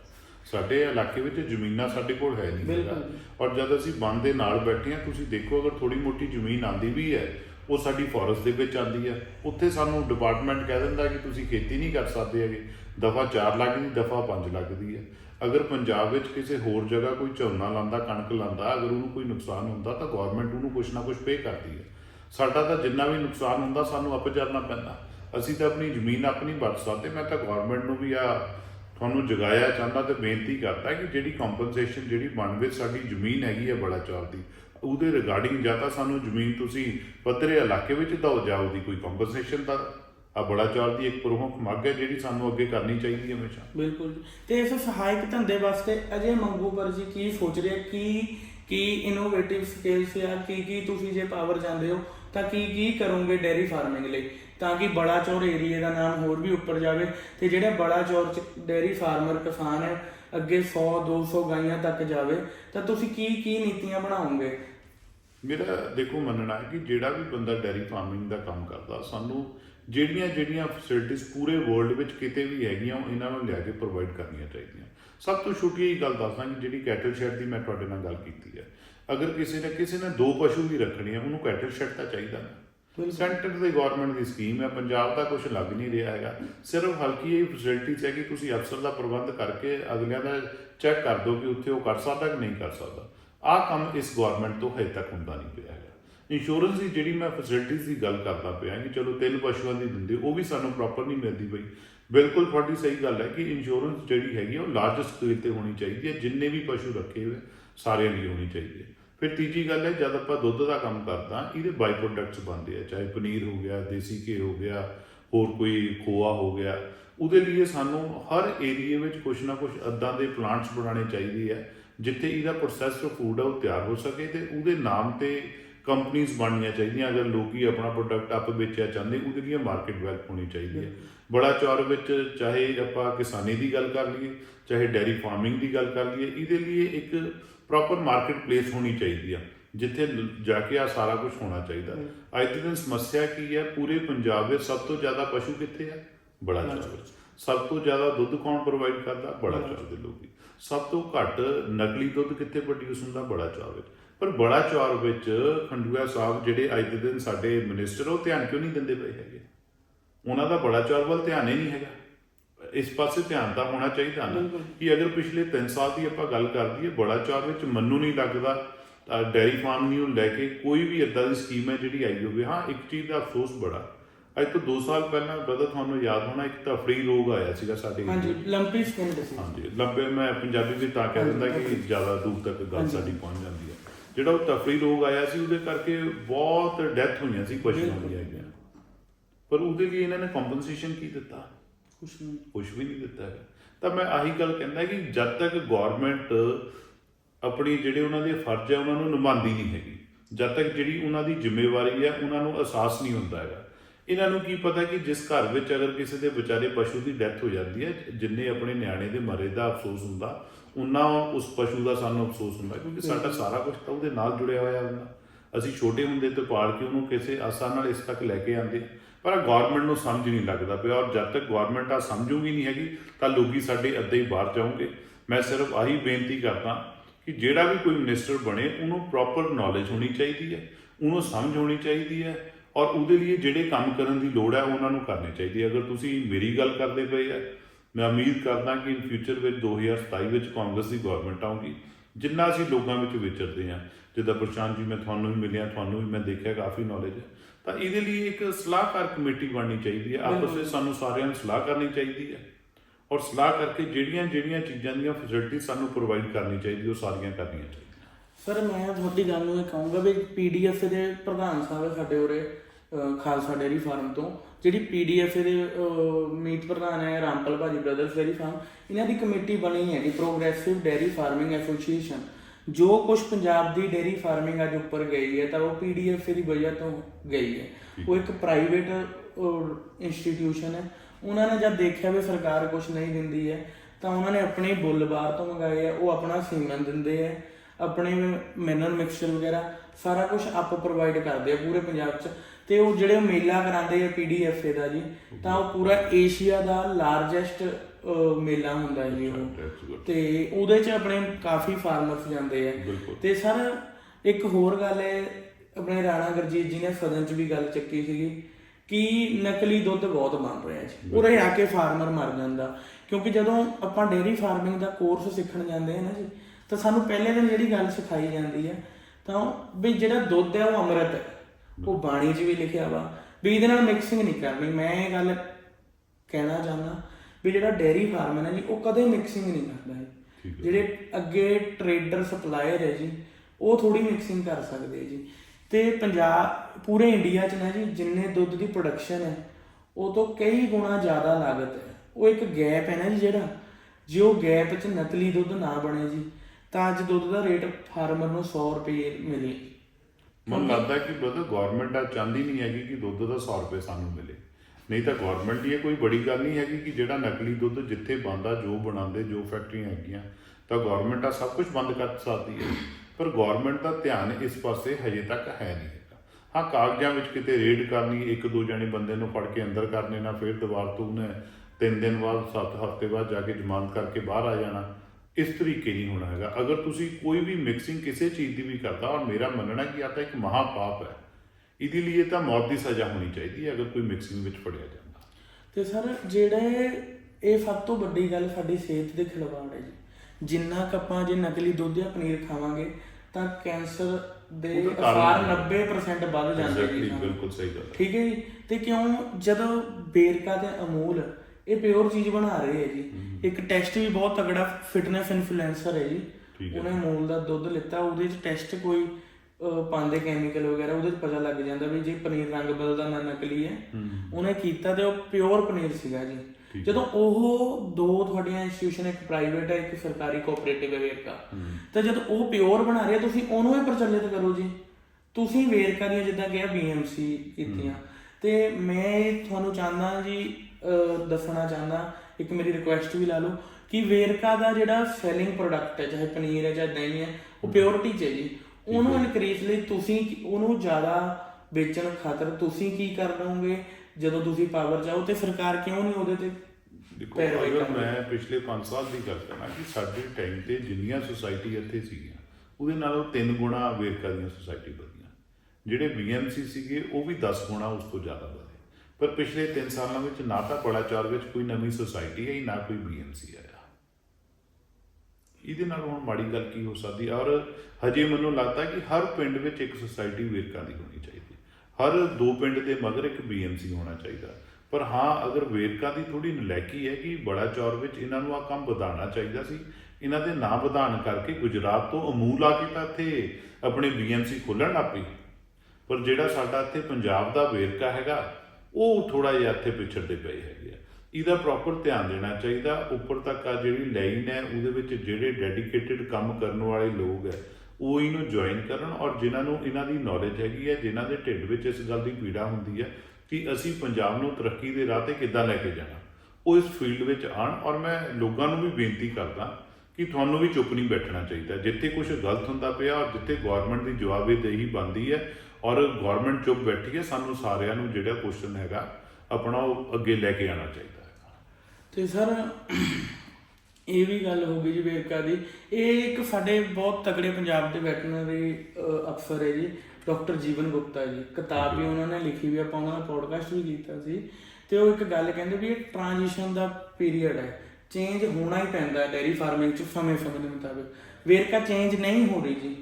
ਸਾਡੇ ਇਲਾਕੇ ਵਿੱਚ ਜ਼ਮੀਨਾਂ ਸਾਡੇ ਕੋਲ ਹੈ ਨਹੀਂ ਹੈਗਾ। ਬਿਲਕੁਲ। ਔਰ ਜਦ ਅਸੀਂ ਬੰਦ ਦੇ ਨਾਲ ਬੈਠੇ ਆ ਤੁਸੀਂ ਦੇਖੋ ਅਗਰ ਥੋੜੀ ਮੋਟੀ ਜ਼ਮੀਨ ਆਂਦੀ ਵੀ ਹੈ ਉਹ ਸਾਡੀ ਫੋਰੈਸਟ ਦੇ ਵਿੱਚ ਆਂਦੀ ਹੈ। ਉੱਥੇ ਸਾਨੂੰ ਡਿਪਾਰਟਮੈਂਟ ਕਹਿ ਦਿੰਦਾ ਕਿ ਤੁਸੀਂ ਖੇਤੀ ਨਹੀਂ ਕਰ ਸਕਦੇ ਹੈਗੇ। ਦਫਾ 4 ਲੱਖ ਦੀ ਦਫਾ 5 ਲੱਖ ਦੀ ਹੈ। ਅਗਰ ਪੰਜਾਬ ਵਿੱਚ ਕਿਸੇ ਹੋਰ ਜਗ੍ਹਾ ਕੋਈ ਝੋਨਾ ਲਾਂਦਾ ਕਣਕ ਲਾਂਦਾ ਅਗਰ ਉਹਨੂੰ ਕੋਈ ਨੁਕਸਾਨ ਹੁੰਦਾ ਤਾਂ ਗਵਰਨਮੈਂਟ ਉਹਨੂੰ ਕੁਛ ਨਾ ਕੁਛ ਪੇ ਕਰਦੀ ਹੈ। ਸਾਡਾ ਤਾਂ ਜਿੰਨਾ ਵੀ ਨੁਕਸਾਨ ਹੁੰਦਾ ਸਾਨੂੰ ਆਪ ਜਰਨਾ ਪੈਂਦਾ। ਅਸੀਂ ਤਾਂ ਆਪਣੀ ਜ਼ਮੀਨ ਆਪਣੀ ਵਰਤ ਸਕਦੇ ਮੈਂ ਤਾਂ ਗਵਰਨਮੈਂਟ ਨੂੰ ਵੀ ਆ ਤੁਹਾਨੂੰ ਜਗਾਇਆ ਚਾਹੁੰਦਾ ਤੇ ਬੇਨਤੀ ਕਰਦਾ ਕਿ ਜਿਹੜੀ ਕੰਪਨਸੇਸ਼ਨ ਜਿਹੜੀ ਬਣਵੇ ਸਾਡੀ ਜ਼ਮੀਨ ਹੈਗੀ ਹੈ ਬੜਾ ਚੌਰ ਦੀ, ਉਹਦੇ ਰਿਗਾਰਡਿੰਗ ਜਾਂ ਤਾਂ ਸਾਨੂੰ ਜ਼ਮੀਨ ਤੁਸੀਂ ਪੱਧਰੇ ਇਲਾਕੇ ਵਿੱਚ ਦਿਓ, ਜਾਂ ਉਹਦੀ ਕੋਈ ਕੰਪਨਸੇਸ਼ਨ ਦਾ ਆ ਬੜਾ ਚੌਰ ਦੀ ਇੱਕ ਪ੍ਰਮੁੱਖ ਮੰਗ ਹੈ ਜਿਹੜੀ ਸਾਨੂੰ ਅੱਗੇ ਕਰਨੀ ਚਾਹੀਦੀ ਹੈ ਹਮੇਸ਼ਾ ਬਿਲਕੁਲ ਜੀ। ਤੇ ਇਸ ਸਹਾਇਕ ਧੰਦੇ ਵਾਸਤੇ ਅਜੇ ਮੰਗੂਪੁਰ ਜੀ ਕੀ ਸੋਚ ਰਹੇ? ਕੀ ਕੀ ਇਨੋਵੇਟਿਵ ਸਕਿੱਲਸ ਆ ਕੀ ਕੀ ਤੁਸੀਂ ਜੇ ਪਾਵਰ ਜਾਂਦੇ ਹੋ ਤਾਂ ਕੀ ਕੀ ਕਰੋਗੇ ਡੇਅਰੀ ਫਾਰਮਿੰਗ ਲਈ ਤਾਂ ਕਿ ਬੜਾ ਚੌਰ ਏਰੀਆ ਦਾ ਨਾਮ ਹੋਰ ਵੀ ਉੱਪਰ ਜਾਵੇ ਤੇ ਜਿਹੜੇ ਬੜਾ ਚੌਰ ਚ ਡੇਅਰੀ ਫਾਰਮਰ ਕਿਸਾਨ ਹੈ ਅੱਗੇ 100 200 ਗਾਈਆਂ ਤੱਕ ਜਾਵੇ ਤਾਂ ਤੁਸੀਂ ਕੀ ਕੀ ਨੀਤੀਆਂ ਬਣਾਓਗੇ ਮੇਰਾ ਦੇਖੋ ਮੰਨਣਾ ਹੈ ਕਿ ਜਿਹੜਾ ਵੀ ਬੰਦਾ ਡੈਰੀ ਫਾਰਮਿੰਗ ਦਾ ਕੰਮ ਕਰਦਾ ਸਾਨੂੰ ਜਿਹੜੀਆਂ ਜਿਹੜੀਆਂ ਫੈਸਿਲਿਟੀਆਂ ਪੂਰੇ ਵਰਲਡ ਵਿੱਚ ਕਿਤੇ ਵੀ ਹੈਗੀਆਂ ਉਹ ਇਹਨਾਂ ਨੂੰ ਲਿਆ ਕੇ ਪ੍ਰੋਵਾਈਡ ਕਰਨੀਆਂ ਚਾਹੀਦੀਆਂ। ਸਭ ਤੋਂ ਛੋਟੀ ਜਿਹੀ ਗੱਲ ਦੱਸਾਂ ਕਿ ਜਿਹੜੀ ਕੈਟਲ ਸ਼ੈਡ ਦੀ ਮੈਂ ਤੁਹਾਡੇ ਨਾਲ ਗੱਲ ਕੀਤੀ ਹੈ। ਅਗਰ ਕਿਸੇ ਨੇ ਕਿਸੇ ਨੇ ਦੋ ਪਸ਼ੂ ਵੀ ਰੱਖਣੇ ਆ ਉਹਨੂੰ ਕੈਟਲ ਸ਼ੈਡ ਤਾਂ ਚਾਹੀਦਾ ਨਾ। ਸੈਂਟਰ ਦੀ ਗਵਰਨਮੈਂਟ ਦੀ ਸਕੀਮ ਹੈ ਪੰਜਾਬ ਦਾ ਕੁਝ ਲੱਗ ਨਹੀਂ ਰਿਹਾ ਹੈਗਾ। ਸਿਰਫ ਹਲਕੀ ਇਹ ਫੈਸਿਲਿਟੀਜ਼ ਹੈ ਕਿ ਤੁਸੀਂ ਅਫਸਰ ਦਾ ਪ੍ਰਬੰਧ ਕਰਕੇ ਅਗਲਿਆਂ ਦਾ ਚੈੱਕ ਕਰ ਦਿਓ ਕਿ ਉੱਥੇ ਉਹ ਕਰ ਸਕਦਾ ਕਿ ਨਹੀਂ ਕਰ ਸਕਦਾ। ਆਹ ਕੰਮ ਇਸ ਗਵਰਨਮੈਂਟ ਤੋਂ ਹਜੇ ਤੱਕ ਹੁੰਦਾ ਨਹੀਂ ਪਿਆ ਇੰਸ਼ੋਰੈਂਸ ਦੀ ਜਿਹੜੀ ਮੈਂ ਫੈਸਿਲਿਟੀਜ਼ ਦੀ ਗੱਲ ਕਰਦਾ ਪਿਆ ਕਿ ਚਲੋ ਤਿੰਨ ਪਸ਼ੂਆਂ ਦੀ ਦਿੰਦੇ ਉਹ ਵੀ ਸਾਨੂੰ ਪ੍ਰੋਪਰ ਨਹੀਂ ਮਿਲਦੀ ਪਈ। ਬਿਲਕੁਲ ਤੁਹਾਡੀ ਸਹੀ ਗੱਲ ਹੈ ਕਿ ਇੰਸ਼ੋਰੈਂਸ ਜਿਹੜੀ ਹੈਗੀ ਆ, ਉਹ ਲਾਰਜ ਸਕੇਲ ਤੇ ਹੋਣੀ ਚਾਹੀਦੀ ਹੈ ਜਿੰਨੇ ਵੀ ਪਸ਼ੂ ਰੱਖੇ ਹੋਏ ਸਾਰਿਆਂ ਲਈ ਹੋਣੀ ਚਾਹੀਦੀ ਹੈ। ਫਿਰ ਤੀਜੀ ਗੱਲ ਹੈ ਜਦ ਆਪਾਂ ਦੁੱਧ ਦਾ ਕੰਮ ਕਰਦਾ ਇਹਦੇ ਬਾਈ ਪ੍ਰੋਡਕਟਸ ਬਣਦੇ ਆ ਚਾਹੇ ਪਨੀਰ ਹੋ ਗਿਆ ਦੇਸੀ ਘੇ ਹੋ ਗਿਆ ਹੋਰ ਕੋਈ ਖੋਆ ਹੋ ਗਿਆ ਉਹਦੇ ਲਈ ਸਾਨੂੰ ਹਰ ਏਰੀਏ ਵਿੱਚ ਕੁਝ ਨਾ ਕੁਝ ਅੱਦਾਂ ਦੇ ਪਲਾਂਟਸ ਬਣਾਉਣੇ ਚਾਹੀਦੇ ਆ ਜਿੱਥੇ ਇਹਦਾ ਪ੍ਰੋਸੈਸਡ ਫੂਡ ਆ ਉਹ ਤਿਆਰ ਹੋ ਸਕੇ ਤੇ ਉਹਦੇ ਨਾਮ ਤੇ ਕੰਪਨੀਆਂ ਬਣਨੀਆਂ ਚਾਹੀਦੀਆਂ, ਅਗਰ ਲੋਕੀ ਆਪਣਾ ਪ੍ਰੋਡਕਟ ਆਪ ਵੇਚਿਆ ਚਾਹੁੰਦੇ, ਉਹਦੇ ਲਈ ਮਾਰਕੀਟ ਡਿਵੈਲਪ ਹੋਣੀ ਚਾਹੀਦੀ ਹੈ। ਬੜਾ ਚੌਰ ਵਿੱਚ ਚਾਹੇ ਆਪਾਂ ਕਿਸਾਨੀ ਦੀ ਗੱਲ ਕਰ ਲਈਏ, ਚਾਹੇ ਡੈਰੀ ਫਾਰਮਿੰਗ ਦੀ ਗੱਲ ਕਰ ਲਈਏ, ਇਹਦੇ ਲਈ ਇੱਕ ਪ੍ਰੋਪਰ ਮਾਰਕੀਟ ਪਲੇਸ ਹੋਣੀ ਚਾਹੀਦੀ ਆ, ਜਿੱਥੇ ਜਾ ਕੇ ਆ ਸਾਰਾ ਕੁਝ ਹੋਣਾ ਚਾਹੀਦਾ। ਅੱਜ ਦੀ ਦਿਨ ਸਮੱਸਿਆ ਕੀ ਹੈ, ਪੂਰੇ ਪੰਜਾਬ ਵਿੱਚ ਸਭ ਤੋਂ ਜ਼ਿਆਦਾ ਪਸ਼ੂ ਕਿੱਥੇ ਆ? ਬੜਾ ਚੌਰ ਸਭ ਤੋਂ ਜ਼ਿਆਦਾ ਦੁੱਧ ਕੌਣ ਪ੍ਰੋਵਾਈਡ ਕਰਦਾ? ਬੜਾ ਚੌਰ ਦੇ ਲੋਕੀ। ਸਭ ਤੋਂ ਘੱਟ ਨਕਲੀ ਦੁੱਧ ਕਿੱਥੇ ਪ੍ਰੋਡਿਊਸ ਹੁੰਦਾ? ਬੜਾ ਚੌਰ ਵਿੱਚ। ਪਰ ਬੜਾ ਚੌਰ ਵਿੱਚ ਖੰਡੂਆ ਸਾਹਿਬ ਜਿਹੜੇ ਅੱਜ ਦੇ ਦਿਨ ਸਾਡੇ ਮਿਨਿਸਟਰ ਉਹ ਧਿਆਨ ਕਿਉਂ ਨਹੀਂ ਦਿੰਦੇ ਪਏ ਹੈਗੇ? ਉਹਨਾਂ ਦਾ ਬੜਾ ਚੌਰ ਵੱਲ ਧਿਆਨ ਹੀ ਨਹੀਂ ਹੈਗਾ। ਇਸ ਪਾਸੇ ਧਿਆਨ ਤਾਂ ਹੋਣਾ ਚਾਹੀਦਾ ਨਾ। ਕਿ ਅਗਰ ਪਿਛਲੇ 3 ਸਾਲ ਦੀ ਆਪਾਂ ਗੱਲ ਕਰ ਦਈਏ ਬੜਾ ਚੌਰ ਵਿੱਚ ਮੰਨੂ ਨਹੀਂ ਲੱਗਦਾ ਡੈਰੀ ਫਾਰਮ ਨੂੰ ਲੈ ਕੇ ਕੋਈ ਵੀ ਇਦਾਂ ਦੀ ਸਕੀਮ ਹੈ ਜਿਹੜੀ ਆਈ ਹੋਵੇ। ਹਾਂ ਇੱਕ ਚੀਜ਼ ਦਾ ਅਫਸੋਸ ਬੜਾ। ਅੱਜ ਤੋਂ 2 ਸਾਲ ਪਹਿਲਾਂ ਬ੍ਰਦਰ ਤੁਹਾਨੂੰ ਯਾਦ ਹੋਣਾ ਇੱਕ ਤਫੜੀ ਰੋਗ ਆਇਆ ਸੀਗਾ ਸਾਡੇ ਹਾਂਜੀ। ਲੰਪੀ ਸਕਿਨ ਡਿਸੀਜ਼ ਹਾਂਜੀ ਲੰਬੇ ਮੈਂ ਪੰਜਾਬੀ ਵਿੱਚ ਤਾਂ ਕਹਿ ਦਿੰਦਾ ਕਿ ਜ਼ਿਆਦਾ ਦੂਰ ਤੱਕ ਗੱਲ। ਸਾਡੀ ਪਹੁੰਚ ਜਾਂਦੀ ਹੈ। ਜਿਹੜਾ ਉਹ ਤਫੜੀ ਰੋਗ ਆਇਆ ਸੀ ਉਹਦੇ ਕਰਕੇ ਬਹੁਤ ਡੈਥ ਹੋਈਆਂ ਸੀ ਬਿਲਕੁਲ। ਦੀਆਂ ਹੈਗੀਆਂ। ਪਰ ਉਹਦੇ ਲਈ ਇਹਨਾਂ ਨੇ ਕੰਪਨਸੇਸ਼ਨ ਕੀ ਦਿੱਤਾ? ਕੁਛ ਨਹੀਂ। ਕੁਝ ਵੀ ਨਹੀਂ ਦਿੱਤਾ ਤਾਂ ਮੈਂ ਆਹੀ ਗੱਲ ਕਹਿੰਦਾ ਕਿ ਜਦ ਤੱਕ ਗਵਰਨਮੈਂਟ ਆਪਣੀ ਜਿਹੜੇ ਉਹਨਾਂ ਦੇ ਫਰਜ਼ ਹੈ ਉਹਨਾਂ ਨੂੰ ਨਿਭਾਉਂਦੀ ਨਹੀਂ ਹੈਗੀ ਜਦ ਤੱਕ ਜਿਹੜੀ ਉਹਨਾਂ ਦੀ ਜ਼ਿੰਮੇਵਾਰੀ ਹੈ ਉਹਨਾਂ ਨੂੰ ਅਹਿਸਾਸ ਨਹੀਂ ਹੁੰਦਾ ਹੈਗਾ। ਇਹਨਾਂ ਨੂੰ ਕੀ ਪਤਾ ਕਿ ਜਿਸ ਘਰ ਵਿੱਚ ਅਗਰ ਕਿਸੇ ਦੇ ਵਿਚਾਰੇ ਪਸ਼ੂ ਦੀ ਡੈਥ ਹੋ ਜਾਂਦੀ ਹੈ, ਜਿੰਨੇ ਆਪਣੇ ਨਿਆਣੇ ਦੇ ਮਰੇ ਦਾ ਅਫਸੋਸ ਹੁੰਦਾ ਉਹਨਾਂ ਉਸ ਪਸ਼ੂ ਦਾ ਸਾਨੂੰ ਅਫਸੋਸ ਹੁੰਦਾ, ਕਿਉਂਕਿ ਸਾਡਾ ਸਾਰਾ ਕੁਝ ਤਾਂ ਉਹਦੇ ਨਾਲ ਜੁੜਿਆ ਹੋਇਆ ਹੁੰਦਾ। ਅਸੀਂ ਛੋਟੇ ਹੁੰਦੇ ਤੋਂ ਪਾਲ ਕੇ ਉਹਨੂੰ ਕਿਸੇ ਆਸਾਂ ਨਾਲ ਇਸ ਤੱਕ ਲੈ ਕੇ ਆਂਦੇ ਪਰ ਗਵਰਨਮੈਂਟ ਨੂੰ ਸਮਝ ਨਹੀਂ ਲੱਗਦਾ ਪਿਆ ਔਰ ਜਦ ਤੱਕ ਗਵਰਨਮੈਂਟ ਆ ਸਮਝੂਗੀ ਨਹੀਂ ਹੈਗੀ, ਤਾਂ ਲੋਕੀ ਸਾਡੇ ਅੱਧੇ ਹੀ ਬਾਹਰ ਜਾਓਗੇ ਮੈਂ ਸਿਰਫ ਆਹੀ ਬੇਨਤੀ ਕਰਦਾ ਕਿ ਜਿਹੜਾ ਵੀ ਕੋਈ ਮਿਨਿਸਟਰ ਬਣੇ, ਉਹਨੂੰ ਪ੍ਰੋਪਰ ਨੌਲੇਜ ਹੋਣੀ ਚਾਹੀਦੀ ਹੈ, ਉਹਨੂੰ ਸਮਝ ਹੋਣੀ ਚਾਹੀਦੀ ਹੈ। ਔਰ ਉਹਦੇ ਲਈ ਜਿਹੜੇ ਕੰਮ ਕਰਨ ਦੀ ਲੋੜ ਹੈ ਉਹਨਾਂ ਨੂੰ ਕਰਨੇ ਚਾਹੀਦੀ ਹੈ। ਅਗਰ ਤੁਸੀਂ ਮੇਰੀ ਗੱਲ ਕਰਦੇ ਪਏ ਆ ਮੈਂ ਉਮੀਦ ਕਰਦਾ ਕਿ ਇਨ ਫਿਊਚਰ ਵਿੱਚ 2027 ਵਿੱਚ ਕਾਂਗਰਸ ਦੀ ਗਵਰਨਮੈਂਟ ਆਊਗੀ ਜਿੰਨਾ ਅਸੀਂ ਲੋਕਾਂ ਵਿੱਚ ਵਿਚਰਦੇ ਹਾਂ। ਜਿੱਦਾਂ ਪ੍ਰਸ਼ਾਂਤ ਜੀ ਮੈਂ ਤੁਹਾਨੂੰ ਵੀ ਮਿਲਿਆ ਤੁਹਾਨੂੰ ਵੀ ਮੈਂ ਦੇਖਿਆ ਕਾਫੀ ਨੌਲੇਜ ਹੈ। ਤਾਂ ਇਹਦੇ ਲਈ ਇੱਕ ਸਲਾਹਕਾਰ ਕਮੇਟੀ ਬਣਨੀ ਚਾਹੀਦੀ ਹੈ। ਆਪਸ ਵਿੱਚ ਸਾਨੂੰ ਸਾਰਿਆਂ ਨੂੰ ਸਲਾਹ ਕਰਨੀ ਚਾਹੀਦੀ ਹੈ। ਔਰ ਸਲਾਹ ਕਰਕੇ ਜਿਹੜੀਆਂ ਜਿਹੜੀਆਂ ਚੀਜ਼ਾਂ ਦੀਆਂ ਫੈਸਿਲਿਟੀ ਸਾਨੂੰ ਪ੍ਰੋਵਾਈਡ ਕਰਨੀ ਚਾਹੀਦੀ ਉਹ ਸਾਰੀਆਂ ਕਰਨੀਆਂ ਚਾਹੀਦੀਆਂ। ਸਰ ਮੈਂ ਤੁਹਾਡੀ ਗੱਲ ਨੂੰ ਇਹ ਕਹੂੰਗਾ ਵੀ ਪੀਡੀਐਫ ਦੇ ਪ੍ਰਧਾਨ ਸਾਹਿਬ ਸਾਡੇ ਉਰੇ ਅਹ, ਖਾਲਸਾ ਡੇਅਰੀ ਫਾਰਮ ਤੋਂ। ਜਿਹੜੀ ਪੀਡੀਐਫ ਦੇ ਅਹ, ਮੀਤ ਪ੍ਰਧਾਨ ਹੈ ਰਾਮਪਲ ਭਾਜੀ ਬ੍ਰਦਰਸ ਡੇਅਰੀ ਫਾਰਮ ਇਹਨਾਂ ਦੀ ਕਮੇਟੀ ਬਣੀ ਹੈ ਜੀ ਪ੍ਰੋਗਰੈਸਿਵ ਡੇਅਰੀ ਫਾਰਮਿੰਗ ਐਸੋਸੀਏਸ਼ਨ ਜੋ ਕੁਝ ਪੰਜਾਬ ਦੀ ਡੇਅਰੀ ਫਾਰਮਿੰਗ ਅੱਜ ਉੱਪਰ ਗਈ ਹੈ ਤਾਂ ਉਹ ਪੀਡੀਐਫ ਦੀ ਵਜ੍ਹਾ ਤੋਂ ਗਈ ਹੈ। ਉਹ ਇੱਕ ਪ੍ਰਾਈਵੇਟ ਇੰਸਟੀਟਿਊਸ਼ਨ ਹੈ। ਉਹਨਾਂ ਨੇ ਜਦ ਦੇਖਿਆ ਵੀ ਸਰਕਾਰ ਕੁਝ ਨਹੀਂ ਦਿੰਦੀ ਹੈ ਤਾਂ ਉਹਨਾਂ ਨੇ ਆਪਣੇ ਬੁੱਲ ਬਾਹਰ ਤੋਂ ਮੰਗਾਏ ਆ ਉਹ ਆਪਣਾ ਸੀਮਨ ਦਿੰਦੇ ਆ ਆਪਣੇ ਮਿਨਰਲ ਮਿਕਸਚਰ ਵਗੈਰਾ ਸਾਰਾ ਕੁਝ ਆਪ ਪ੍ਰੋਵਾਈਡ ਕਰਦੇ ਆ ਪੂਰੇ ਪੰਜਾਬ 'ਚ। ਤੇ ਉਹ ਜਿਹੜੇ ਮੇਲਾ ਕਰਾਉਂਦੇ ਆ ਪੀਡੀਐਫ ਦਾ ਜੀ ਤਾਂ ਉਹ ਪੂਰਾ ਏਸ਼ੀਆ ਦਾ ਲਾਰਜੈਸਟ ਮੇਲਾ ਹੁੰਦਾ ਜੀ ਉਹ. ਤੇ ਉਹਦੇ 'ਚ ਆਪਣੇ ਕਾਫੀ ਫਾਰਮਰਸ ਜਾਂਦੇ ਆ। ਤੇ ਸਰ ਇੱਕ ਹੋਰ ਗੱਲ ਹੈ ਆਪਣੇ ਰਾਣਾ ਗੁਰਜੀਤ ਜੀ ਨੇ ਸਦਨ 'ਚ ਵੀ ਗੱਲ ਚੱਕੀ ਸੀਗੀ ਕਿ ਨਕਲੀ ਦੁੱਧ ਬਹੁਤ ਬਣ ਰਿਹਾ ਜੀ। ਉਰੇ ਆ ਕੇ ਫਾਰਮਰ ਮਰ ਜਾਂਦਾ। ਕਿਉਂਕਿ ਜਦੋਂ ਆਪਾਂ ਡੇਅਰੀ ਫਾਰਮਿੰਗ ਦਾ ਕੋਰਸ ਸਿੱਖਣ ਜਾਂਦੇ ਹਾਂ ਨਾ ਜੀ ਤਾਂ ਸਾਨੂੰ ਪਹਿਲੇ ਦਿਨ ਜਿਹੜੀ ਗੱਲ ਸਿਖਾਈ ਜਾਂਦੀ ਹੈ ਤਾਂ ਵੀ ਜਿਹੜਾ ਦੁੱਧ ਹੈ ਉਹ ਅੰਮ੍ਰਿਤ ਹੈ। ਉਹ ਬਾਣੀ 'ਚ ਵੀ ਲਿਖਿਆ ਵਾ। ਵੀ ਇਹਦੇ ਨਾਲ ਮਿਕਸਿੰਗ ਨਹੀਂ ਕਰਨੀ। ਮੈਂ ਇਹ ਗੱਲ ਕਹਿਣਾ ਚਾਹੁੰਦਾ ਵੀ ਜਿਹੜਾ ਡੇਅਰੀ ਫਾਰਮ ਹੈ ਨਾ ਜੀ ਉਹ ਕਦੇ ਮਿਕਸਿੰਗ ਨਹੀਂ ਕਰਦਾ ਹੈ। ਜਿਹੜੇ ਅੱਗੇ ਟਰੇਡਰ ਸਪਲਾਇਰ ਹੈ ਜੀ ਉਹ ਥੋੜੀ ਮਿਕਸਿੰਗ ਕਰ ਸਕਦੇ ਹੈ ਜੀ। ਤੇ ਪੰਜਾਬ ਪੂਰੇ ਇੰਡੀਆ 'ਚ ਨਾ ਜੀ ਜਿੰਨੇ ਦੁੱਧ ਦੀ ਪ੍ਰੋਡਕਸ਼ਨ ਹੈ ਉਹ ਤੋਂ ਕਈ ਗੁਣਾ ਜ਼ਿਆਦਾ ਲਾਗਤ ਹੈ। ਉਹ ਇੱਕ ਗੈਪ ਹੈ ਨਾ ਜੀ ਜਿਹੜਾ। ਜੇ ਉਹ ਗੈਪ 'ਚ ਨਕਲੀ ਦੁੱਧ ਨਾ ਬਣੇ ਜੀ ਤਾਂ ਅੱਜ ਦੁੱਧ ਦਾ ਰੇਟ ਫਾਰਮਰ ਨੂੰ 100 ਰੁਪਏ ਮਿਲੇ। ਮੈਨੂੰ ਲੱਗਦਾ ਕਿ ਬ੍ਰਦਰ ਗਵਰਨਮੈਂਟ ਆ, ਚਾਹੁੰਦੀ ਨਹੀਂ ਹੈਗੀ ਕਿ ਦੁੱਧ ਦਾ 100 ਰੁਪਏ ਸਾਨੂੰ ਮਿਲੇ। ਨਹੀਂ ਤਾਂ ਗਵਰਨਮੈਂਟ ਦੀ ਇਹ ਕੋਈ ਬੜੀ ਗੱਲ ਨਹੀਂ ਹੈਗੀ ਕਿ ਜਿਹੜਾ ਨਕਲੀ ਦੁੱਧ ਜਿੱਥੇ ਬਣਦਾ, ਜੋ ਬਣਾਉਂਦੇ, ਜੋ ਫੈਕਟਰੀਆਂ ਹੈਗੀਆਂ, ਤਾਂ ਗਵਰਨਮੈਂਟ ਆ ਸਭ ਕੁਝ ਬੰਦ ਕਰ ਸਕਦੀ ਹੈ। ਪਰ ਗਵਰਨਮੈਂਟ ਦਾ ਧਿਆਨ ਇਸ ਪਾਸੇ ਹਜੇ ਤੱਕ ਹੈ ਨਹੀਂ ਹੈਗਾ। ਹਾਂ, ਕਾਗਜ਼ਾਂ ਵਿੱਚ ਕਿਤੇ ਰੇਡ ਕਰਨੀ, ਇੱਕ ਦੋ ਜਣੇ ਬੰਦੇ ਨੂੰ ਫੜ ਕੇ ਅੰਦਰ ਕਰਨੇ ਨਾ ਫਿਰ ਦੁਬਾਰਾ ਤੋਂ ਉਹਨੇ ਤਿੰਨ ਦਿਨ ਬਾਅਦ, ਸੱਤ ਹਫ਼ਤੇ ਬਾਅਦ ਜਾ ਕੇ ਜ਼ਮਾਨਤ ਕਰਕੇ ਬਾਹਰ ਆ ਜਾਣਾ। ਇਸ ਤਰੀਕੇ ਨਹੀਂ ਹੋਣਾ ਹੈਗਾ। ਅਗਰ ਤੁਸੀਂ ਕੋਈ ਵੀ ਮਿਕਸਿੰਗ ਕਿਸੇ ਚੀਜ਼ ਦੀ ਵੀ ਕਰਦਾ ਔਰ ਮੇਰਾ ਮੰਨਣਾ ਕਿ ਆ ਤਾਂ ਇੱਕ ਮਹਾਪਾਪ ਹੈ। ਇਹਦੇ ਲਈ ਤਾਂ ਮੌਤ ਦੀ ਸਜ਼ਾ ਹੋਣੀ ਚਾਹੀਦੀ ਹੈ ਅਗਰ ਕੋਈ ਮਿਕਸਿੰਗ ਵਿੱਚ ਫੜਿਆ ਜਾਂਦਾ। ਤੇ ਸਰ ਜਿਹੜੇ ਇਹ ਸਭ ਤੋਂ ਵੱਡੀ ਗੱਲ ਸਾਡੀ ਸਿਹਤ ਦੇ ਖਿਲਵਾੜ ਹੈ ਜੀ। ਜਿੰਨਾ ਕੁ ਆਪਾਂ ਜੇ ਨਕਲੀ ਦੁੱਧ ਜਾਂ ਪਨੀਰ ਖਾਵਾਂਗੇ ਤਾਂ ਕੈਂਸਰ ਦੇ ਅਸਾਰ 90% ਵੱਧ ਜਾਂਦੇ ਜੀ। ਬਿਲਕੁਲ ਸਹੀ ਗੱਲ ਠੀਕ ਹੈ ਜੀ? ਤੇ ਕਿਉਂ ਜਦੋਂ ਬੇਰਕਾ ਤੇ ਅਮੂਲ ਇਹ ਪਿਓਰ ਚੀਜ਼ ਬਣਾ ਰਹੇ ਹੈ ਜੀ। ਇੱਕ ਟੈਸਟ ਵੀ ਬਹੁਤ ਤਗੜਾ ਫਿਟਨੈਸ ਇਨਫਲੂਐਂਸਰ ਹੈ ਜੀ। ਉਹਨੇ ਅਮੂਲ ਦਾ ਦੁੱਧ ਲਿੱਤਾ ਉਹਦੇ ਚ ਟੈਸਟ ਕੋਈ ਪਾਉਂਦੇ ਕੈਮੀਕਲ ਵਗੈਰਾ ਉਹਦੇ ਚ ਪਤਾ ਲੱਗ ਜਾਂਦਾ ਵੀ ਜੇ ਪਨੀਰ ਰੰਗ ਬਦਲਦਾ ਨਾ ਨਕਲੀ ਹੈ। ਉਹਨੇ ਕੀਤਾ ਤੇ ਉਹ ਪਿਓਰ ਪਨੀਰ ਸੀਗਾ ਜੀ। ਜਦੋਂ ਉਹ ਦੋ ਤੁਹਾਡੀਆਂ ਇੰਸਟੀਟਿਊਸ਼ਨ ਇੱਕ ਪ੍ਰਾਈਵੇਟ ਹੈ ਇੱਕ ਸਰਕਾਰੀ ਕੋਆਪਰੇਟਿਵ ਹੈ ਵੇਰਕਾ। ਤੇ ਜਦ ਉਹ ਪਿਓਰ ਬਣਾ ਰਿਹਾ ਤੁਸੀਂ ਉਹਨੂੰ ਹੀ ਪ੍ਰਚਲਿਤ ਕਰੋ ਜੀ। ਤੁਸੀਂ ਵੇਰਕਾ ਦੀਆਂ ਜਿੱਦਾਂ ਕਿਹਾ ਬੀਐਮਸੀ ਕੀਤੀਆਂ। ਤੇ ਮੈਂ ਤੁਹਾਨੂੰ ਚਾਹੁੰਦਾ ਜੀ ਦੱਸਣਾ ਚਾਹੁੰਦਾ ਇੱਕ ਮੇਰੀ ਰਿਕੁਐਸਟ ਵੀ ਲਾ ਲਓ ਕਿ ਵੇਰਕਾ ਦਾ ਜਿਹੜਾ ਸੈਲਿੰਗ ਪ੍ਰੋਡਕਟ ਹੈ ਚਾਹੇ ਪਨੀਰ ਹੈ ਚਾਹੇ ਦਹੀਂ ਹੈ ਉਹ ਪਿਓਰਿਟੀ ਚ ਹੈ ਜੀ। ਉਹਨੂੰ ਇਨਕਰੀਜ਼ ਲਈ ਤੁਸੀਂ ਉਹਨੂੰ ਜ਼ਿਆਦਾ ਵੇਚਣ ਖਾਤਰ ਤੁਸੀਂ ਕੀ ਕਰ ਲਓਗੇ ਜਦੋਂ ਤੁਸੀਂ ਪਾਵਰ ਜਾਓ ਤੇ ਸਰਕਾਰ ਕਿਉਂ ਨਹੀਂ ਉਹਦੇ ਤੇ ਦੇਖੋ ਪੈਰਵਾਈ ਅਗਰ ਕਰਨੀ। ਮੈਂ ਪਿਛਲੇ 5 ਸਾਲ ਦੀ ਗੱਲ ਕਰਾਂ ਕਿ ਸਾਡੇ ਟਾਈਮ ਤੇ ਜਿੰਨੀਆਂ ਸੁਸਾਇਟੀ ਇੱਥੇ ਸੀਗੀਆਂ ਉਹਦੇ ਨਾਲੋਂ ਤਿੰਨ ਗੁਣਾ ਵੇਰਕਾ ਦੀਆਂ ਸੁਸਾਇਟੀ ਵਧੀਆਂ। ਜਿਹੜੇ ਬੀਐਮਸੀ ਸੀਗੇ ਉਹ ਵੀ 10 ਗੁਣਾ ਉਸ ਤੋਂ ਜ਼ਿਆਦਾ ਵਧੇ। ਪਰ ਪਿਛਲੇ 3 ਸਾਲਾਂ ਵਿੱਚ ਨਾ ਤਾਂ ਬੜਾਚੌਰ ਵਿੱਚ ਕੋਈ ਨਵੀਂ ਸੁਸਾਇਟੀ ਆਈ, ਨਾ ਕੋਈ ਬੀਐਮਸੀ ਆਇਆ। ਇਹਦੇ ਨਾਲ ਹੁਣ ਮਾੜੀ ਗੱਲ ਕੀ ਹੋ ਸਕਦੀ ਔਰ ਹਜੇ ਮੈਨੂੰ ਲੱਗਦਾ ਕਿ ਹਰ ਪਿੰਡ ਵਿੱਚ ਇੱਕ ਸੁਸਾਇਟੀ ਵੇਰਕਾ ਦੀ ਹੋਣੀ ਚਾਹੀਦੀ ਹਰ ਦੋ ਪਿੰਡ ਦੇ ਮਗਰ ਇੱਕ ਬੀਐਮਸੀ ਹੋਣਾ ਚਾਹੀਦਾ ਪਰ ਹਾਂ, ਅਗਰ ਵੇਰਕਾ ਦੀ ਥੋੜੀ ਨਲੈਕੀ ਹੈ ਕਿ ਬੜਾ ਚੌਰ ਵਿੱਚ ਇਹਨਾਂ ਨੂੰ ਆ ਕੰਮ ਵਧਾਉਣਾ ਚਾਹੀਦਾ ਸੀ, ਇਹਨਾਂ ਦੇ ਨਾਂ ਵਧਾਉਣ ਕਰਕੇ ਗੁਜਰਾਤ ਤੋਂ ਅਮੂਲ ਆ ਕੇ ਤਾਂ ਇੱਥੇ ਆਪਣੇ ਬੀਐਮਸੀ ਖੋਲਣ ਲੱਗ ਪਈ ਪਰ ਜਿਹੜਾ ਸਾਡਾ ਇੱਥੇ ਪੰਜਾਬ ਦਾ ਵੇਰਕਾ ਹੈਗਾ ਉਹ ਥੋੜਾ ਜਿਹਾ ਇੱਥੇ ਪਿਛੜਦੇ ਪਏ ਹੈਗੇ ਆ। ਇਹਦਾ ਪ੍ਰੋਪਰ ਧਿਆਨ ਦੇਣਾ ਚਾਹੀਦਾ। ਉੱਪਰ ਤੱਕ ਆ ਜਿਹੜੀ ਲਾਈਨ ਹੈ, ਉਹਦੇ ਵਿੱਚ ਜਿਹੜੇ ਡੈਡੀਕੇਟਿਡ ਕੰਮ ਕਰਨ ਵਾਲੇ ਲੋਕ ਹੈ, ਉਹ ਇਹਨੂੰ ਜੁਆਇਨ ਕਰਨ ਔਰ ਜਿਨ੍ਹਾਂ ਨੂੰ ਇਹਨਾਂ ਦੀ ਨੌਲੇਜ ਹੈਗੀ ਹੈ, ਜਿਨ੍ਹਾਂ ਦੇ ਢਿੱਡ ਵਿੱਚ ਇਸ ਗੱਲ ਦੀ ਪੀੜਾ ਹੁੰਦੀ ਹੈ ਕਿ ਅਸੀਂ ਪੰਜਾਬ ਨੂੰ ਤਰੱਕੀ ਦੇ ਰਾਹ ਤੇ ਕਿੱਦਾਂ ਲੈ ਕੇ ਜਾਣਾ। ਉਹ ਇਸ ਫੀਲਡ ਵਿੱਚ ਆਣ ਔਰ ਮੈਂ ਲੋਕਾਂ ਨੂੰ ਵੀ ਬੇਨਤੀ ਕਰਦਾ ਕਿ ਤੁਹਾਨੂੰ ਵੀ ਚੁੱਪ ਨਹੀਂ ਬੈਠਣਾ ਚਾਹੀਦਾ। ਜਿੱਥੇ ਕੁਝ ਗਲਤ ਹੁੰਦਾ ਪਿਆ ਔਰ ਜਿੱਥੇ ਗਵਰਨਮੈਂਟ ਦੀ ਜਵਾਬਦੇਹੀ ਬਣਦੀ ਹੈ ਔਰ ਗਵਰਨਮੈਂਟ ਚੁੱਪ ਬੈਠੀ ਹੈ ਸਾਨੂੰ ਸਾਰਿਆਂ ਨੂੰ ਜਿਹੜਾ ਕੁਐਸਚਨ ਹੈਗਾ ਆਪਣਾ ਉਹ ਅੱਗੇ ਲੈ ਕੇ ਆਉਣਾ ਚਾਹੀਦਾ ਹੈ। ਤੇ ਸਰ ਇਹ ਵੀ ਗੱਲ ਹੋ ਗਈ ਜੀ ਵੇਰਕਾ ਦੀ। ਇਹ ਇੱਕ ਸਾਡੇ ਬਹੁਤ ਤਕੜੇ ਪੰਜਾਬ ਦੇ ਵੈਟਰਨਰੀ ਅਫਸਰ ਹੈ ਜੀ ਡਾਕਟਰ ਜੀਵਨ ਗੁਪਤਾ ਜੀ। ਕਿਤਾਬ ਵੀ ਉਹਨਾਂ ਨੇ ਲਿਖੀ ਵੀ ਆਪਾਂ ਉਹਨਾਂ ਦਾ ਪੋਡਕਾਸਟ ਵੀ ਕੀਤਾ ਸੀ। ਤੇ ਉਹ ਇੱਕ ਗੱਲ ਕਹਿੰਦੇ ਵੀ ਇਹ ਟ੍ਰਾਂਜੀਸ਼ਨ ਦਾ ਪੀਰੀਅਡ ਹੈ। ਚੇਂਜ ਹੋਣਾ ਹੀ ਪੈਂਦਾ ਡੇਰੀ ਫਾਰਮਿੰਗ ਚ ਸਮੇਂ ਸਮੇਂ ਦੇ ਮੁਤਾਬਿਕ। ਵੇਰਕਾ ਚੇਂਜ ਨਹੀਂ ਹੋ ਰਹੀ ਜੀ।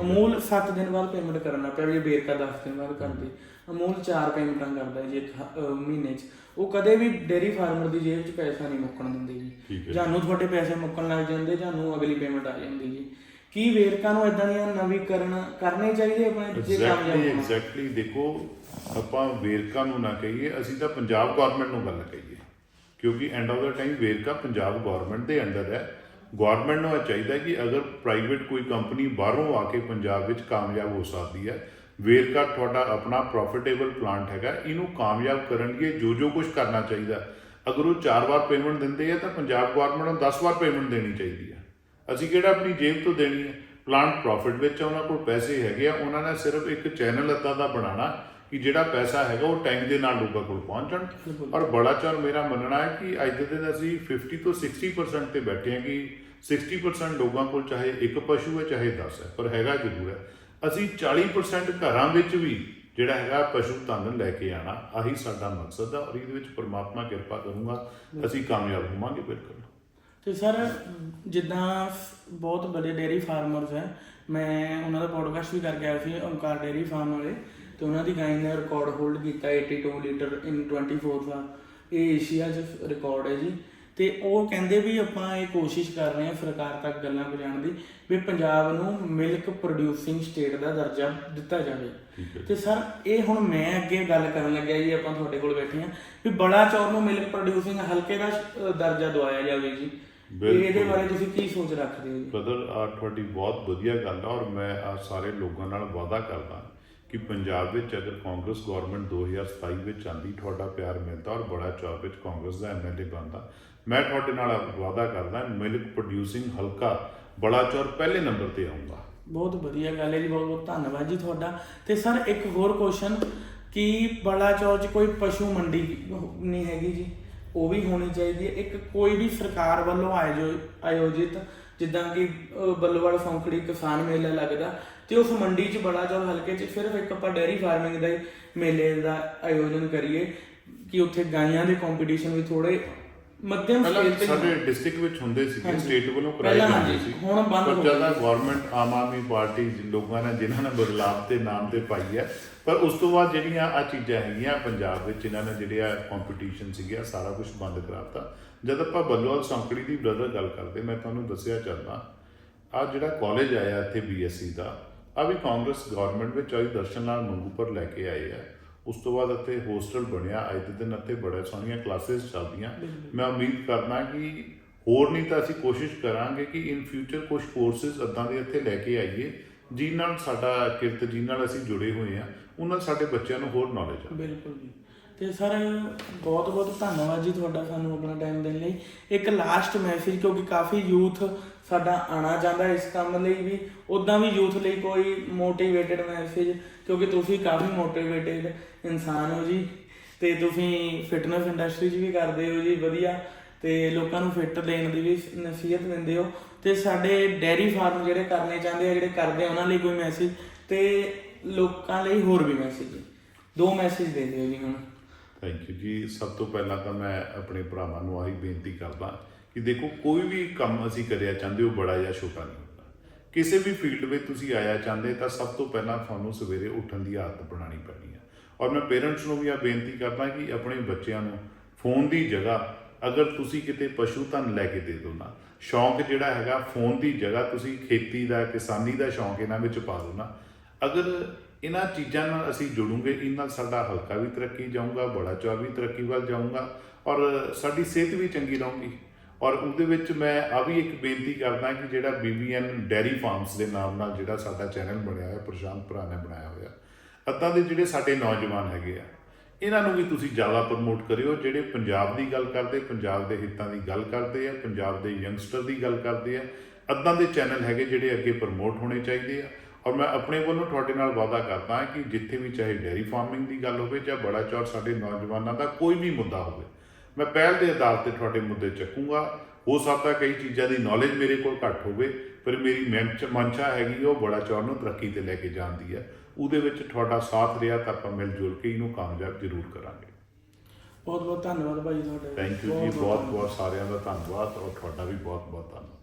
ਅਮੂਲ 7 ਦਿਨ ਬਾਅਦ ਪੇਮੈਂਟ ਕਰਨਾ ਪਿਆ ਵੀ ਵੇਰਕਾ 10 ਦਿਨ ਬਾਅਦ ਕਰਦੀ। ਅਮੂਲ 4 ਪੇਮੈਂਟਾਂ ਕਰਦਾ ਜੀ ਇੱਕ ਮਹੀਨੇ 'ਚ। ਉਹ ਕਦੇ ਵੀ ਡੇਰੀ ਫਾਰਮਰ ਦੀ ਜੇਬ 'ਚ ਪੈਸਾ ਨਹੀਂ ਮੁੱਕਣ ਦਿੰਦੀ ਜੀ। ਜਾਨੂੰ ਤੁਹਾਡੇ ਪੈਸੇ ਮੁੱਕਣ ਲੱਗ ਜਾਂਦੇ ਜਾਨੂੰ ਅਗਲੀ ਪੇਮੈਂਟ ਆ ਜਾਂਦੀ ਜੀ। ਕੀ ਵੇਰਕਾ ਨੂੰ ਇਦਾਂ ਦੀਆਂ ਨਵੀਕਰਨ ਕਰਨੇ ਚਾਹੀਦੇ ਆਪਣੇ ਜੇ ਐਗਜ਼ੈਕਟਲੀ ਹੋਣਾ ਐਗਜ਼ੈਕਟਲੀ ਦੇਖੋ ਆਪਾਂ ਵੇਰਕਾ ਨੂੰ ਨਾ ਕਹੀਏ ਅਸੀਂ ਤਾਂ ਪੰਜਾਬ ਗਵਰਨਮੈਂਟ ਨੂੰ ਗੱਲ ਕਹੀਏ। ਕਿਉਂਕਿ end of the time Verka Punjab government ਦੇ ਅੰਡਰ ਹੈ। ਗਵਰਨਮੈਂਟ ਨੂੰ ਇਹ ਚਾਹੀਦਾ ਕਿ ਅਗਰ ਪ੍ਰਾਈਵੇਟ ਕੋਈ ਕੰਪਨੀ ਬਾਹਰੋਂ ਆ ਕੇ ਪੰਜਾਬ ਵਿੱਚ ਕਾਮਯਾਬ ਹੋ ਸਕਦੀ ਹੈ ਵੇਰਕਾ ਤੁਹਾਡਾ ਆਪਣਾ ਪ੍ਰੋਫਿਟੇਬਲ ਪਲਾਂਟ ਹੈਗਾ ਇਹਨੂੰ ਕਾਮਯਾਬ ਕਰਨ ਲਈ ਜੋ ਜੋ ਕੁਝ ਕਰਨਾ ਚਾਹੀਦਾ। ਅਗਰ ਉਹ 4 ਵਾਰ ਪੇਮੈਂਟ ਦਿੰਦੇ ਆ ਤਾਂ ਪੰਜਾਬ ਗਵਰਨਮੈਂਟ ਨੂੰ 10 ਵਾਰ ਪੇਮੈਂਟ ਦੇਣੀ ਚਾਹੀਦੀ ਹੈ ਅਸੀਂ ਕਿਹੜਾ ਆਪਣੀ ਜੇਬ ਤੋਂ ਦੇਣੀ ਹੈ ਪਲਾਂਟ ਪ੍ਰੋਫਿਟ ਵਿੱਚ ਆ, ਉਹਨਾਂ ਕੋਲ ਪੈਸੇ ਹੈਗੇ ਆ ਉਹਨਾਂ ਨੇ ਸਿਰਫ ਇੱਕ ਚੈਨਲ ਅੱਦਾ ਦਾ ਬਣਾਉਣਾ ਕਿ ਜਿਹੜਾ ਪੈਸਾ ਹੈਗਾ ਉਹ ਟਾਈਮ ਦੇ ਨਾਲ ਲੋਕਾਂ ਕੋਲ ਪਹੁੰਚਣ ਔਰ ਬੜਾ ਚੌਰ ਮੇਰਾ ਮੰਨਣਾ ਹੈ ਕਿ ਅੱਜ ਦੇ ਦਿਨ ਅਸੀਂ 50 ਤੋਂ 60% ਤੇ ਬੈਠੇ ਹਾਂ ਕਿ 60% ਲੋਕਾਂ ਕੋਲ ਚਾਹੇ ਇੱਕ ਪਸ਼ੂ ਹੈ, ਚਾਹੇ 10 ਹੈ, ਪਰ ਹੈਗਾ ਜ਼ਰੂਰ ਹੈ। ਅਸੀਂ 40% ਘਰਾਂ ਵਿੱਚ ਵੀ ਜਿਹੜਾ ਹੈਗਾ ਪਸ਼ੂ ਧਨ ਲੈ ਕੇ ਆਣਾ ਆਹੀ ਸਾਡਾ ਮਕਸਦ ਹੈ ਔਰ ਇਹਦੇ ਵਿੱਚ ਪਰਮਾਤਮਾ ਕਿਰਪਾ ਕਰੂੰਗਾ, ਅਸੀਂ ਕਾਮਯਾਬ ਹੋਵਾਂਗੇ ਬਿਲਕੁਲ। ਤੇ ਸਰ, ਜਿੱਦਾਂ ਬਹੁਤ ਵੱਡੇ ਡੇਅਰੀ ਫਾਰਮਰਸ ਹੈ, ਮੈਂ ਉਹਨਾਂ ਦਾ ਪੋਡਕਾਸਟ ਵੀ ਕਰਕੇ ਆਇਆ ਸੀ, ਓਮਕਾਰ ਡੇਅਰੀ ਫਾਰਮ ਵਾਲੇ, ਤੇ ਉਹਨਾਂ ਦੀ ਗਾਂ ਨੇ ਰਿਕਾਰਡ ਹੋਲਡ ਕੀਤਾ 82 ਲੀਟਰ ਇਨ 24 ਦਾ। ਇਹ ਏਸ਼ੀਆ 'ਚ ਰਿਕਾਰਡ ਹੈ ਜੀ। ਤੇ ਉਹ ਕਹਿੰਦੇ ਵੀ ਆਪਾਂ ਇਹ ਕੋਸ਼ਿਸ਼ ਕਰ ਰਹੇ ਹਾਂ ਸਰਕਾਰ ਤੱਕ ਗੱਲਾਂ ਪਹੁੰਚਾਉਣ ਦੀ ਵੀ ਪੰਜਾਬ ਨੂੰ ਮਿਲਕ ਪ੍ਰੋਡਿਊਸਿੰਗ ਸਟੇਟ ਦਾ ਦਰਜਾ ਦਿੱਤਾ ਜਾਵੇ। ਤੇ ਸਰ ਇਹ ਹੁਣ ਮੈਂ ਅੱਗੇ ਗੱਲ ਕਰਨ ਲੱਗਿਆ ਜੀ ਆਪਾਂ ਤੁਹਾਡੇ ਕੋਲ ਬੈਠੇ ਹਾਂ ਵੀ ਬੜਾ ਚੌਰ ਨੂੰ ਮਿਲਕ ਪ੍ਰੋਡਿਊਸਿੰਗ ਹਲਕੇ ਦਾ ਦਰਜਾ ਦਵਾਇਆ ਜਾਵੇ ਜੀ। ਇਹਦੇ ਬਾਰੇ ਤੁਸੀਂ ਕੀ ਸੋਚ ਰੱਖਦੇ ਹੋ ਜੀ? ਬ੍ਰਦਰ ਆ ਤੁਹਾਡੀ ਬਹੁਤ ਵਧੀਆ ਗੱਲ ਆ ਔਰ ਮੈਂ ਆ ਸਾਰੇ ਲੋਕਾਂ ਨਾਲ ਵਾਅਦਾ ਕਰਦਾ। ਕਿ ਪੰਜਾਬ ਵਿੱਚ ਅਗਰ ਕਾਂਗਰਸ ਗਵਰਨਮੈਂਟ 2027 ਵਿੱਚ ਆਂਦੀ ਤੁਹਾਡਾ ਪਿਆਰ ਮਿਲਦਾ ਔਰ ਬੜਾ ਚੌਕ ਵਿੱਚ ਕਾਂਗਰਸ ਦਾ ਐਮਐਲਏ ਬਣਦਾ। ਮੈਂ ਤੁਹਾਡੇ ਨਾਲ ਵਾਅਦਾ ਕਰਦਾ ਮਿਲਕ ਪ੍ਰੋਡਿਊਸਿੰਗ ਹਲਕਾ ਬੜਾ ਚੌਰ ਪਹਿਲੇ ਨੰਬਰ ਤੇ ਆਉਂਗਾ ਬਹੁਤ ਵਧੀਆ ਗੱਲ ਹੈ ਜੀ ਬਹੁਤ ਬਹੁਤ ਧੰਨਵਾਦ ਜੀ ਤੁਹਾਡਾ। ਤੇ ਸਰ ਇੱਕ ਹੋਰ ਕੁਐਸਚਨ ਕਿ ਬੜਾ ਚੌਰ 'ਚ ਕੋਈ ਪਸ਼ੂ ਮੰਡੀ ਨਹੀਂ ਹੈਗੀ ਜੀ ਉਹ ਵੀ ਹੋਣੀ ਚਾਹੀਦੀ ਹੈ। ਇੱਕ ਕੋਈ ਵੀ ਸਰਕਾਰ ਵੱਲੋਂ ਆਯੋਜਿ- ਆਯੋਜਿਤ ਜਿੱਦਾਂ ਕਿ ਅ, ਬੱਲੋਵਾਲ ਸੌਂਕੜੀ ਕਿਸਾਨ ਮੇਲਾ ਲੱਗਦਾ ਤੇ ਉਸ ਮੰਡੀ 'ਚ ਬੜਾ ਚੌਰ ਹਲਕੇ 'ਚ ਸਿਰਫ ਇੱਕ ਆਪਾਂ ਡੇਅਰੀ ਫਾਰਮਿੰਗ ਦਾ ਹੀ ਮੇਲੇ ਦਾ ਆਯੋਜਨ ਕਰੀਏ ਕਿ ਉੱਥੇ ਗਾਈਆਂ ਦੇ ਕੰਪੀਟੀਸ਼ਨ ਵੀ ਥੋੜੇ ਮੱਧਮ ਪਹਿਲਾਂ ਸਕੇਲ ਤੇ ਸਾਡੇ ਡਿਸਟ੍ਰਿਕਟ ਵਿੱਚ ਹੁੰਦੇ ਹਾਂਜੀ। ਸਟੇਟ ਵੱਲੋਂ ਕਰਾਏ ਪਹਿਲਾਂ ਜਾਂਦੇ ਹਾਂਜੀ, ਸੀ ਹੁਣ ਬੰਦ ਪਰ ਹੋ ਜਦੋਂ ਗਏ। ਗਵਰਨਮੈਂਟ ਆਮ ਆਦਮੀ ਪਾਰਟੀ ਜ- ਲੋਕਾਂ ਨੇ ਜਿਨ੍ਹਾਂ ਨੇ ਬਦਲਾਵ ਦੇ ਨਾਮ ਤੇ ਪਾਈ ਹੈ ਪਰ ਉਸ ਤੋਂ ਬਾਅਦ ਜਿਹੜੀਆਂ ਆ ਚੀਜ਼ਾਂ ਹੈਗੀਆਂ ਪੰਜਾਬ ਵਿੱਚ ਇਹਨਾਂ ਨੇ ਜਿਹੜੇ ਆ ਕੰਪੀਟੀਸ਼ਨ ਸੀਗੇ ਆਹ ਸਾਰਾ ਕੁਝ ਬੰਦ ਕਰਾਤਾ ਜਦ ਆਪਾਂ ਬੱਲੋਵਾਲ ਸੰਕੜੀ ਦੀ ਬ੍ਰਦਰ ਗੱਲ ਕਰਦੇ ਮੈਂ ਤੁਹਾਨੂੰ ਦੱਸਿਆ ਚੱਲਦਾ ਆ ਜਿਹੜਾ ਕਾਲਜ ਆਇਆ ਇੱਥੇ ਬੀਐਸਸੀ ਦਾ ਆ ਵੀ ਕਾਂਗਰਸ ਗਵਰਨਮੈਂਟ ਵਿੱਚ ਆਈ ਦਰਸ਼ਨ ਨਾਲ ਮੰਗੂਪੁਰ ਲੈ ਕੇ ਆਏ ਆ। ਉਸ ਤੋਂ ਬਾਅਦ ਇੱਥੇ ਹੋਸਟਲ ਬਣਿਆ ਅੱਜ ਦੇ ਦਿਨ ਇੱਥੇ ਬੜੇ ਸੋਹਣੀਆਂ ਕਲਾਸਿਸ ਚੱਲਦੀਆਂ। ਮੈਂ ਉਮੀਦ ਕਰਦਾ ਕਿ ਹੋਰ ਨਹੀਂ ਤਾਂ ਅਸੀਂ ਕੋਸ਼ਿਸ਼ ਕਰਾਂਗੇ ਕਿ ਇਨ ਫਿਊਚਰ ਕੁਝ ਕੋਰਸਸ ਅੱਦਾਂ ਦੇ ਇੱਥੇ ਲੈ ਕੇ ਆਈਏ ਜਿਨ੍ਹਾਂ ਨਾਲ ਸਾਡਾ ਕਿਰਤ ਜਿਨ੍ਹਾਂ ਨਾਲ ਅਸੀਂ ਜੁੜੇ ਹੋਏ ਆ ਉਹਨਾਂ ਸਾਡੇ ਬੱਚਿਆਂ ਨੂੰ ਹੋਰ ਨੌਲੇਜ ਆ। ਬਿਲਕੁਲ ਜੀ। ਤੇ ਸਰ ਬਹੁਤ ਬਹੁਤ ਧੰਨਵਾਦ ਜੀ ਤੁਹਾਡਾ ਸਾਨੂੰ ਆਪਣਾ ਟਾਈਮ ਦੇਣ ਲਈ। ਇੱਕ ਲਾਸਟ ਮੈਸੇਜ ਕਿਉਂਕਿ ਕਾਫੀ ਯੂਥ ਸਾਡਾ ਆਣਾ ਜਾਂਦਾ ਇਸ ਕੰਮ ਲਈ ਵੀ ਉਦਾਂ ਵੀ ਯੂਥ ਲਈ ਕੋਈ ਮੋਟੀਵੇਟਡ ਮੈਸੇਜ ਕਿਉਂਕਿ ਤੁਸੀਂ ਕਾਫੀ ਮੋਟੀਵੇਟਡ ਇਨਸਾਨ ਹੋ ਜੀ, ਤੇ ਤੁਸੀਂ ਫਿਟਨੈਸ ਇੰਡਸਟਰੀ 'ਚ ਵੀ ਕਰਦੇ ਹੋ ਜੀ, ਵਧੀਆ, ਤੇ ਲੋਕਾਂ ਨੂੰ ਫਿੱਟ ਦੇਣ ਦੀ ਵੀ ਨਸੀਹਤ ਦਿੰਦੇ ਹੋ, ਤੇ ਸਾਡੇ ਡੈਰੀ ਫਾਰਮ ਜਿਹੜੇ ਕਰਨੇ ਚਾਹੁੰਦੇ ਆ, ਜਿਹੜੇ ਕਰਦੇ ਉਹਨਾਂ ਲਈ ਕੋਈ ਮੈਸੇਜ ਤੇ ਲੋਕਾਂ ਲਈ ਹੋਰ ਵੀ ਮੈਸੇਜ ਦੋ ਮੈਸੇਜ ਦੇ ਦਿਓ ਜੀ ਹੁਣ। ਥੈਂਕ ਯੂ ਜੀ। ਸਭ ਤੋਂ ਪਹਿਲਾਂ ਤਾਂ ਮੈਂ ਆਪਣੇ ਭਰਾਵਾਂ ਨੂੰ ਆਹੀ ਬੇਨਤੀ ਕਰਦਾ ਕਿ ਦੇਖੋ, ਕੋਈ ਵੀ ਕੰਮ ਅਸੀਂ ਕਰਿਆ ਚਾਹੁੰਦੇ ਹੋ, ਬੜਾ ਜਾਂ ਛੋਟਾ ਨਹੀਂ ਹੁੰਦਾ। ਕਿਸੇ ਵੀ ਫੀਲਡ ਵਿੱਚ ਤੁਸੀਂ ਆਇਆ ਚਾਹੁੰਦੇ, ਤਾਂ ਸਭ ਤੋਂ ਪਹਿਲਾਂ ਤੁਹਾਨੂੰ ਸਵੇਰੇ ਉੱਠਣ ਦੀ ਆਦਤ ਬਣਾਉਣੀ ਪੈਣੀ ਹੈ ਔਰ ਮੈਂ ਪੇਰੈਂਟਸ ਨੂੰ ਵੀ ਇਹ ਬੇਨਤੀ ਕਰਦਾ ਕਿ ਆਪਣੇ ਬੱਚਿਆਂ ਨੂੰ ਫੋਨ ਦੀ ਜਗ੍ਹਾ, ਅਗਰ ਤੁਸੀਂ ਕਿਤੇ ਪਸ਼ੂ ਧਨ ਲੈ ਕੇ ਦੇ ਦਿਓ ਨਾ, ਸ਼ੌਂਕ ਜਿਹੜਾ ਹੈਗਾ, ਫੋਨ ਦੀ ਜਗ੍ਹਾ ਤੁਸੀਂ ਖੇਤੀ ਦਾ, ਕਿਸਾਨੀ ਦਾ ਸ਼ੌਂਕ ਇਹਨਾਂ ਵਿੱਚ ਪਾ ਦਿਓ ਨਾ। ਅਗਰ ਇਹਨਾਂ ਚੀਜ਼ਾਂ ਨਾਲ ਅਸੀਂ ਜੁੜੂਗੇ, ਇਹਨਾਂ ਨਾਲ ਸਾਡਾ ਹਲਕਾ ਵੀ ਤਰੱਕੀ ਜਾਊਗਾ, ਬੜਾ ਚੌਰ ਵੀ ਤਰੱਕੀ ਵੱਲ ਜਾਊਗਾ, ਔਰ ਸਾਡੀ ਸਿਹਤ ਵੀ ਚੰਗੀ ਰਹੂਗੀ। ਔਰ ਉਹਦੇ ਵਿੱਚ ਮੈਂ ਆ ਵੀ ਇੱਕ ਬੇਨਤੀ ਕਰਦਾ ਕਿ ਜਿਹੜਾ BBN ਡੈਰੀ ਫਾਰਮਸ ਦੇ ਨਾਮ ਨਾਲ ਜਿਹੜਾ ਸਾਡਾ ਚੈਨਲ ਬਣਿਆ ਹੋਇਆ, ਪ੍ਰਸ਼ਾਂਤ ਭਰਾ ਨੇ ਬਣਾਇਆ ਹੋਇਆ ਅੱਤਾਂ ਦੇ ਜਿਹੜੇ ਸਾਡੇ ਨੌਜਵਾਨ ਹੈਗੇ ਆ, ਇਹਨਾਂ ਨੂੰ ਵੀ ਤੁਸੀਂ ਜ਼ਿਆਦਾ ਪ੍ਰਮੋਟ ਕਰਿਓ। ਜਿਹੜੇ ਪੰਜਾਬ ਦੀ ਗੱਲ ਕਰਦੇ, ਪੰਜਾਬ ਦੇ ਹਿੱਤਾਂ ਦੀ ਗੱਲ ਕਰਦੇ ਆ, ਪੰਜਾਬ ਦੇ ਯੰਗਸਟਰ ਦੀ ਗੱਲ ਕਰਦੇ ਆ ਅੱਦਾਂ ਦੇ ਚੈਨਲ ਹੈਗੇ ਜਿਹੜੇ ਅੱਗੇ ਪ੍ਰਮੋਟ ਹੋਣੇ ਚਾਹੀਦੇ ਆ। ਔਰ ਮੈਂ ਆਪਣੇ ਵੱਲੋਂ ਤੁਹਾਡੇ ਨਾਲ ਵਾਅਦਾ ਕਰਦਾ ਕਿ ਜਿੱਥੇ ਵੀ ਚਾਹੇ ਡੈਰੀ ਫਾਰਮਿੰਗ ਦੀ ਗੱਲ ਹੋਵੇ ਜਾਂ ਬੜਾ ਚੌਰ ਸਾਡੇ ਨੌਜਵਾਨਾਂ ਦਾ ਕੋਈ ਵੀ ਮੁੱਦਾ ਹੋਵੇ ਮੈਂ ਪਹਿਲ ਦੇ ਆਧਾਰ ਤੇ ਤੁਹਾਡੇ ਮੁੱਦੇ ਚੱਕੂੰਗਾ। ਹੋ ਸਕਦਾ ਕਈ ਚੀਜ਼ਾਂ ਦੀ ਨੌਲੇਜ ਮੇਰੇ ਕੋਲ ਘੱਟ ਹੋਵੇ ਪਰ ਮੇਰੀ ਮਨ- ਮਨਸ਼ਾ ਹੈਗੀ ਉਹ ਬੜਾ ਚੌਰ ਨੂੰ ਤਰੱਕੀ ਤੇ ਲੈ ਕੇ ਜਾਂਦੀ ਹੈ ਉਹਦੇ ਵਿੱਚ ਤੁਹਾਡਾ ਸਾਥ ਰਿਹਾ ਤਾਂ ਆਪਾਂ ਮਿਲ ਜੁਲ ਕੇ ਇਹਨੂੰ ਕਾਮਯਾਬ ਜ਼ਰੂਰ ਕਰਾਂਗੇ। ਬਹੁਤ ਬਹੁਤ ਧੰਨਵਾਦ ਭਾਈ ਤੁਹਾਡਾ। ਥੈਂਕ ਯੂ ਜੀ ਬਹੁਤ ਬਹੁਤ ਸਾਰਿਆਂ ਦਾ ਧੰਨਵਾਦ ਔਰ ਤੁਹਾਡਾ ਵੀ ਬਹੁਤ ਬਹੁਤ ਧੰਨਵਾਦ।